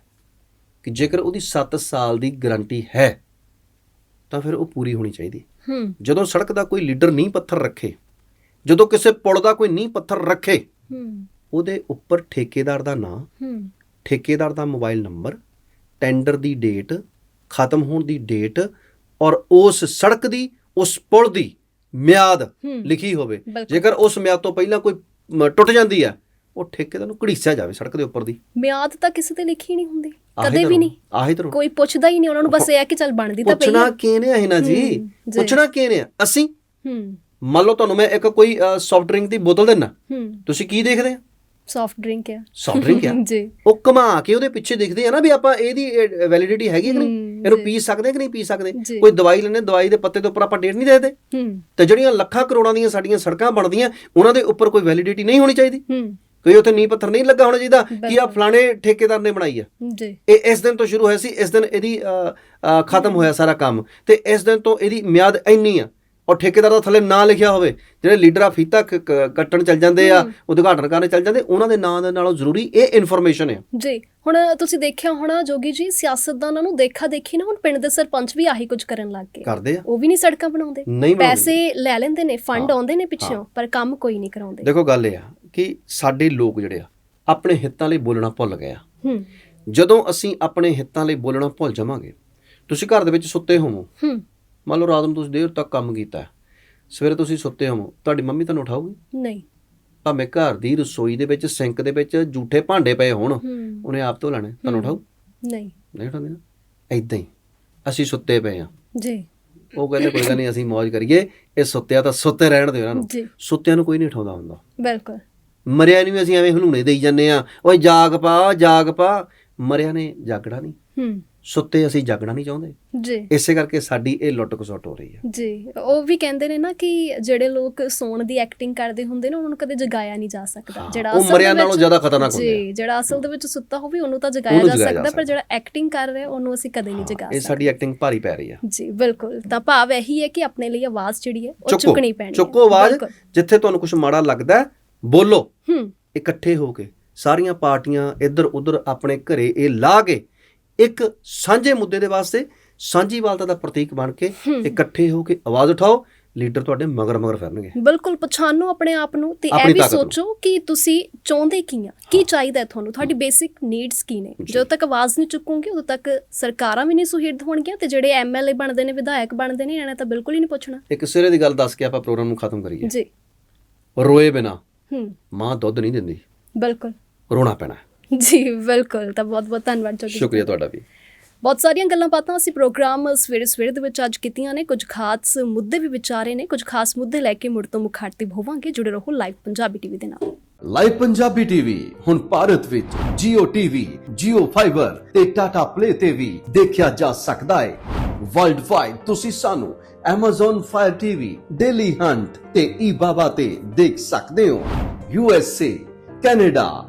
ਕਿ ਜੇਕਰ ਉਹਦੀ 7 ਸਾਲ ਦੀ ਗਾਰੰਟੀ ਹੈ ਤਾਂ ਫਿਰ ਉਹ ਪੂਰੀ ਹੋਣੀ ਚਾਹੀਦੀ। ਹੂੰ। ਜਦੋਂ ਸੜਕ ਦਾ ਕੋਈ ਲੀਡਰ ਨਹੀਂ ਪੱਥਰ ਰੱਖੇ ਜਦੋਂ ਕਿਸੇ ਪੁਲ ਦਾ ਕੋਈ ਨਹੀਂ ਪੱਥਰ ਰੱਖੇ ਹੂੰ। ਉਹਦੇ ਉੱਪਰ ਠੇਕੇਦਾਰ ਦਾ ਨਾਂ ਹੂੰ। ਠੇਕੇਦਾਰ ਦਾ ਮੋਬਾਈਲ ਨੰਬਰ ਟੈਂਡਰ ਦੀ ਡੇਟ ਖਤਮ ਹੋਣ ਦੀ ਡੇਟ ਔਰ ਉਸ ਸੜਕ ਦੀ ਉਸ ਪੁਲ ਦੀ ਮਿਆਦ। ਲਿਖੀ ਹੋਵੇ। ਜੇਕਰ ਉਸ ਮਿਆਦ ਤੋਂ ਪਹਿਲਾਂ ਕੋਈ ਟੁੱਟ ਜਾਂਦੀ ਹੈ ਉਹ ਠੇਕੇਦਾਰ ਨੂੰ ਘੜੀਸਿਆ ਜਾਵੇ ਸੜਕ ਦੇ ਉੱਪਰ ਦੀ। ਮਿਆਦ ਤਾਂ ਕਿਸੇ ਤੇ ਲਿਖੀ ਨਹੀਂ ਹੁੰਦੀ। ਕਦੇ ਵੀ ਨਹੀਂ। ਆਹੀ ਤਰ੍ਹਾਂ ਕੋਈ ਪੁੱਛਦਾ ਹੀ ਨਹੀਂ ਉਹਨਾਂ ਨੂੰ ਬਸ ਇਹ ਹੈ ਕਿ ਚੱਲ ਬਣਦੀ ਤਾਂ ਪਈ ਪੁੱਛਣਾ ਕਿਹਨੇ ਹੈ ਨਾ ਜੀ। ਪੁੱਛਣਾ ਕਿਹਨੇ ਆ ਅਸੀਂ ਹੂੰ। ਮੰਨ ਲਓ ਤੁਹਾਨੂੰ ਮੈਂ ਇੱਕ ਕੋਈ ਸੌਫਟ ਡਰਿੰਕ ਦੀ ਬੋਤਲ ਦੇਣਾ ਤੁਸੀਂ ਕੀ ਦੇਖਦੇ ਆ ਸੌਫਟ ਡਰਿੰਕ ਹੈ ਸੌਫਟ ਡਰਿੰਕ ਆ? ਜੀ। ਉਹ ਘੁਮਾ ਕੇ ਉਹਦੇ ਪਿੱਛੇ ਦੇਖਦੇ ਆ ਨਾ ਵੀ ਆਪਾਂ ਇਹਦੀ ਵੈਲਿਡਿਟੀ ਹੈਗੀ ਕਿ ਨਹੀਂ? ਹੂੰ, ਇਹਨੂੰ। ਪੀ ਸਕਦੇ ਕਿ ਨਹੀਂ ਪੀ ਸਕਦੇ। ਕੋਈ ਦਵਾਈ ਲੈਣੇ ਦਵਾਈ ਦੇ ਪੱਤੇ ਦੇ ਉੱਪਰ ਆਪਾਂ ਡੇਟ ਨਹੀਂ ਦੇਖਦੇ। ਹੂੰ। ਤੇ ਜਿਹੜੀਆਂ ਲੱਖਾਂ ਕਰੋੜਾਂ ਦੀਆਂ ਸਾਡੀਆਂ ਸੜਕਾਂ ਬਣਦੀਆਂ ਉਹਨਾਂ ਦੇ ਉੱਪਰ ਕੋਈ ਵੈਲਿਡਿਟੀ ਨਹੀਂ ਹੋਣੀ ਚਾਹੀਦੀ। ਹੂੰ। ਕੋਈ ਉੱਥੇ ਨੀਂਹ ਪੱਥਰ ਨਹੀਂ ਲੱਗਾ ਹੋਣਾ ਚਾਹੀਦਾ ਕਿ ਆ। ਫਲਾਣੇ ਠੇਕੇਦਾਰ ਨੇ ਬਣਾਈ ਆ। ਜੀ। ਇਹ ਇਸ ਦਿਨ ਤੋਂ ਸ਼ੁਰੂ ਹੋਇਆ ਸੀ ਇਸ ਦਿਨ ਇਹਦੀ ਖਤਮ ਹੋਇਆ ਸਾਰਾ ਕੰਮ। ਤੇ ਇਸ ਦਿਨ ਤੋਂ ਇਹਦੀ ਮਿਆਦ ਇੰਨੀ ਆ। ਔਰ ਠੇਕੇਦਾਰ ਦਾ ਥੱਲੇ ਨਾਂ ਲਿਖਿਆ ਹੋਵੇ ਜਿਹੜੇ ਲੀਡਰ ਆ ਫੀਤਾ ਕੱਟਣ ਚੱਲ ਜਾਂਦੇ ਆ ਉਦਘਾਟਨ ਕਰਨ ਚੱਲ ਜਾਂਦੇ ਉਹਨਾਂ ਦੇ ਨਾਂ ਦੇ ਨਾਲੋਂ ਜ਼ਰੂਰੀ ਇਹ ਇਨਫੋਰਮੇਸ਼ਨ ਹੈ ਜੀ ਹੁਣ ਤੁਸੀਂ ਦੇਖਿਆ ਹੋਣਾ ਜੋਗੀ ਜੀ ਸਿਆਸਤਦਾਨਾਂ ਨੂੰ ਦੇਖਾ ਦੇਖੀ ਨਾ ਹੁਣ ਪਿੰਡ ਦੇ ਸਰਪੰਚ ਵੀ ਆਹੀ ਕੁਝ ਕਰਨ ਲੱਗ ਗਏ। ਕਰਦੇ ਆ। ਉਹ ਵੀ ਨਹੀਂ ਸੜਕਾਂ ਬਣਾਉਂਦੇ। ਪੈਸੇ ਲੈ ਲੈਂਦੇ ਨੇ ਫੰਡ ਆਉਂਦੇ ਨੇ ਪਿੱਛੋਂ ਪਰ ਕੰਮ ਕੋਈ ਨਹੀਂ ਕਰਾਉਂਦੇ। ਦੇਖੋ ਗੱਲ ਇਹ ਆ ਕਿ ਸਾਡੇ ਲੋਕ ਜਿਹੜੇ ਆ ਆਪਣੇ ਹਿੱਤਾਂ ਲਈ ਬੋਲਣਾ ਭੁੱਲ ਗਏ ਆ। ਜਦੋਂ ਅਸੀਂ ਆਪਣੇ ਹਿੱਤਾਂ ਲਈ ਬੋਲਣਾ ਭੁੱਲ ਜਾਵਾਂਗੇ ਤੁਸੀਂ ਘਰ ਦੇ ਵਿੱਚ ਸੁੱਤੇ ਹੋਵੋ। ਹੂੰ। ਮੰਨ ਲਓ ਰਾਤ ਨੂੰ ਤੁਸੀਂ ਦੇਰ ਤੱਕ ਕੰਮ ਕੀਤਾ ਹੈ। ਸਵੇਰੇ ਤੁਸੀਂ ਸੁੱਤੇ ਹੋਵੋ ਤੁਹਾਡੀ ਮੰਮੀ ਤੁਹਾਨੂੰ ਉਠਾਊਗੀ? ਨਹੀਂ। ਭਾਵੇਂ ਘਰ ਦੀ ਰਸੋਈ ਦੇ ਵਿੱਚ ਸਿੰਕ ਦੇ ਵਿੱਚ ਜੂਠੇ ਭਾਂਡੇ ਪਏ ਹੋਣ ਹੂੰ। ਉਹਨੇ ਆਪ ਧੋ ਲੈਣੇ ਤੁਹਾਨੂੰ ਉਠਾਓ ਨਹੀਂ। ਨਹੀਂ ਉਠਾਉਂਦੇ ਨਾ? ਐਦਾਂ ਹੀ ਅਸੀਂ ਸੁੱਤੇ ਪਏ ਆ ਜੀ। ਉਹ ਕਹਿੰਦੇ ਕੋਈ ਗੱਲ ਨਹੀਂ ਅਸੀਂ ਮौज ਕਰੀਏ ਇਹ ਸੁੱਤਿਆ ਤਾਂ ਸੁੱਤੇ ਰਹਿਣ ਦਿਓ ਇਹਨਾਂ ਨੂੰ। ਸੁੱਤਿਆਂ ਨੂੰ ਕੋਈ ਨਹੀਂ ਉਠਾਉਂਦਾ ਹੁੰਦਾ। ਬਿਲਕੁਲ। ਮਰਿਆ ਨੂੰ ਅਸੀਂ ਐਵੇਂ ਹਲੂਣੇ ਦੇਈ ਜਾਂਦੇ ਆ ਓਏ ਜਾਗ ਪਾ ਜਾਗ ਪਾ। ਮਰਿਆ ਨੇ ਜਾਗਣਾ ਨਹੀਂ। ਹੂੰ। ਸੁੱਤੇ ਅਸੀਂ ਜਾਗਣਾ ਨਹੀਂ ਚਾਹੁੰਦੇ। ਜੀ। ਇਸੇ ਕਰਕੇ ਸਾਡੀ ਇਹ ਲੁੱਟ ਖਸੁੱਟ ਹੋ ਰਹੀ ਹੈ। ਜੀ ਉਹ ਵੀ ਕਹਿੰਦੇ ਨੇ ਨਾ ਕਿ ਜਿਹੜੇ ਲੋਕ ਸੌਣ ਦੀ ਐਕਟਿੰਗ ਕਰਦੇ ਹੁੰਦੇ ਨੇ ਉਹਨਾਂ ਨੂੰ ਕਦੇ ਜਗਾਇਆ ਨਹੀਂ ਜਾ ਸਕਦਾ। ਹਾਂ, ਜਿਹੜਾ ਉਹ ਅਸਲ ਮਰਿਆ ਨਾਲੋਂ ਜ਼ਿਆਦਾ ਖਤਰਨਾਕ ਹੁੰਦੇ ਜੀ ਜਿਹੜਾ ਅਸਲ ਦੇ ਵਿੱਚ ਸੁੱਤਾ ਹੋਵੇ ਉਹਨੂੰ ਤਾਂ ਜਗਾਇਆ ਜਾ ਸਕਦਾ ਪਰ। ਜਿਹੜਾ ਐਕਟਿੰਗ ਕਰ ਰਿਹਾ ਉਹਨੂੰ ਅਸੀਂ ਕਦੇ ਨਹੀਂ ਜਗਾ ਇਹ ਸਕਦੇ। ਸਾਡੀ ਐਕਟਿੰਗ ਭਾਰੀ ਪੈ ਰਹੀ ਆ ਜੀ ਬਿਲਕੁਲ। ਤਾਂ ਭਾਵ ਇਹੀ ਹੈ ਕਿ ਆਪਣੇ ਲਈ ਆਵਾਜ਼ ਜਿਹੜੀ ਹੈ ਉਹ ਚੁੱਕੋ ਚੁੱਕਣੀ ਪੈਣੀ ਹੈ। ਚੁੱਕੋ ਆਵਾਜ਼। ਜਿੱਥੇ ਤੁਹਾਨੂੰ ਕੁਝ ਮਾੜਾ ਲੱਗਦਾ ਹੈ, ਬੋਲੋ। ਹੂੰ। ਇਕੱਠੇ ਹੋ ਕੇ ਸਾਰੀਆਂ ਪਾਰਟੀਆਂ ਇੱਧਰ ਉੱਧਰ ਆਪਣੇ ਘਰੇ ਇਹ ਲਾ ਕੇ ਇੱਕ ਸਾਂਝੇ ਮੁੱਦੇ ਦੇ ਵਾਸਤੇ ਸਾਂਝੀਵਾਲਤਾ ਦਾ ਪ੍ਰਤੀਕ ਬਣ ਕੇ। ਇਕੱਠੇ ਹੋ ਕੇ ਆਵਾਜ਼ ਉਠਾਓ ਲੀਡਰ ਤੁਹਾਡੇ ਮਗਰ ਮਗਰ ਫਿਰਨਗੇ। ਬਿਲਕੁਲ ਪਛਾਣੋ ਆਪਣੇ ਆਪ ਨੂੰ ਤੇ ਇਹ ਵੀ। ਸੋਚੋ ਕਿ ਤੁਸੀਂ ਚਾਹੁੰਦੇ ਕੀ ਆ? ਕੀ ਚਾਹੀਦਾ ਹੈ ਤੁਹਾਨੂੰ? ਤੁਹਾਡੀ ਬੇਸਿਕ ਨੀਡਸ ਕੀ ਨੇ। ਜਦੋਂ ਤੱਕ ਆਵਾਜ਼ ਨਹੀਂ ਚੁੱਕੋਗੇ ਉਦੋਂ ਤੱਕ ਸਰਕਾਰਾਂ ਵੀ ਨਹੀਂ ਸੁਹਿਰਦ ਹੋਣਗੀਆਂ ਤੇ ਜਿਹੜੇ ਐਮਐਲਏ ਬਣਦੇ ਨੇ ਵਿਧਾਇਕ ਬਣਦੇ ਨੇ ਇਹਨਾਂ ਨੇ ਤਾਂ ਬਿਲਕੁਲ ਹੀ ਨਹੀਂ ਪੁੱਛਣਾ। ਇੱਕ ਸਿਰੇ ਦੀ ਗੱਲ ਦੱਸ ਕੇ ਆਪਾਂ ਪ੍ਰੋਗਰਾਮ ਨੂੰ ਖਤਮ ਕਰੀਏ। ਜੀ। ਰੋਏ ਬਿਨਾ ਹੂੰ। ਮਾਂ ਦੁੱਧ ਨਹੀਂ ਦਿੰਦੀ। ਬਿਲਕੁਲ। ਰੋਣਾ ਪੈਣਾ। ਹੈ। ਜੀ ਬਿਲਕੁਲ ਤਾਂ ਬਹੁਤ ਬਹੁਤ ਧੰਨਵਾਦ ਜੋਗੀ ਸ਼ੁਕਰੀਆ ਤੁਹਾਡਾ ਵੀ। ਬਹੁਤ ਸਾਰੀਆਂ ਗੱਲਾਂ ਬਾਤਾਂ ਅਸੀਂ ਪ੍ਰੋਗਰਾਮ ਸਵੇਰੇ ਸਵੇਰੇ ਦੇ ਵਿੱਚ ਅੱਜ ਕੀਤੀਆਂ ਨੇ। ਕੁਝ ਖਾਸ ਮੁੱਦੇ ਵੀ ਵਿਚਾਰੇ ਨੇ ਕੁਝ ਖਾਸ ਮੁੱਦੇ ਲੈ ਕੇ ਮੁੜ ਤੋਂ ਮੁਖਾਤਿਬ ਹੋਵਾਂਗੇ। ਜੁੜੇ ਰਹੋ ਲਾਈਵ ਪੰਜਾਬੀ ਟੀਵੀ ਦੇ ਨਾਲ। ਲਾਈਵ ਪੰਜਾਬੀ ਟੀਵੀ ਹੁਣ ਭਾਰਤ ਵਿੱਚ Jio TV, Jio Fiber ਤੇ Tata Play ਤੇ ਵੀ ਦੇਖਿਆ ਜਾ ਸਕਦਾ ਹੈ ਵਰਲਡ ਵਾਈਡ ਤੁਸੀਂ ਸਾਨੂੰ Amazon Fire TV, Daily Hunt ਤੇ eBaba ਤੇ ਦੇਖ ਸਕਦੇ ਹੋ। USA, Canada,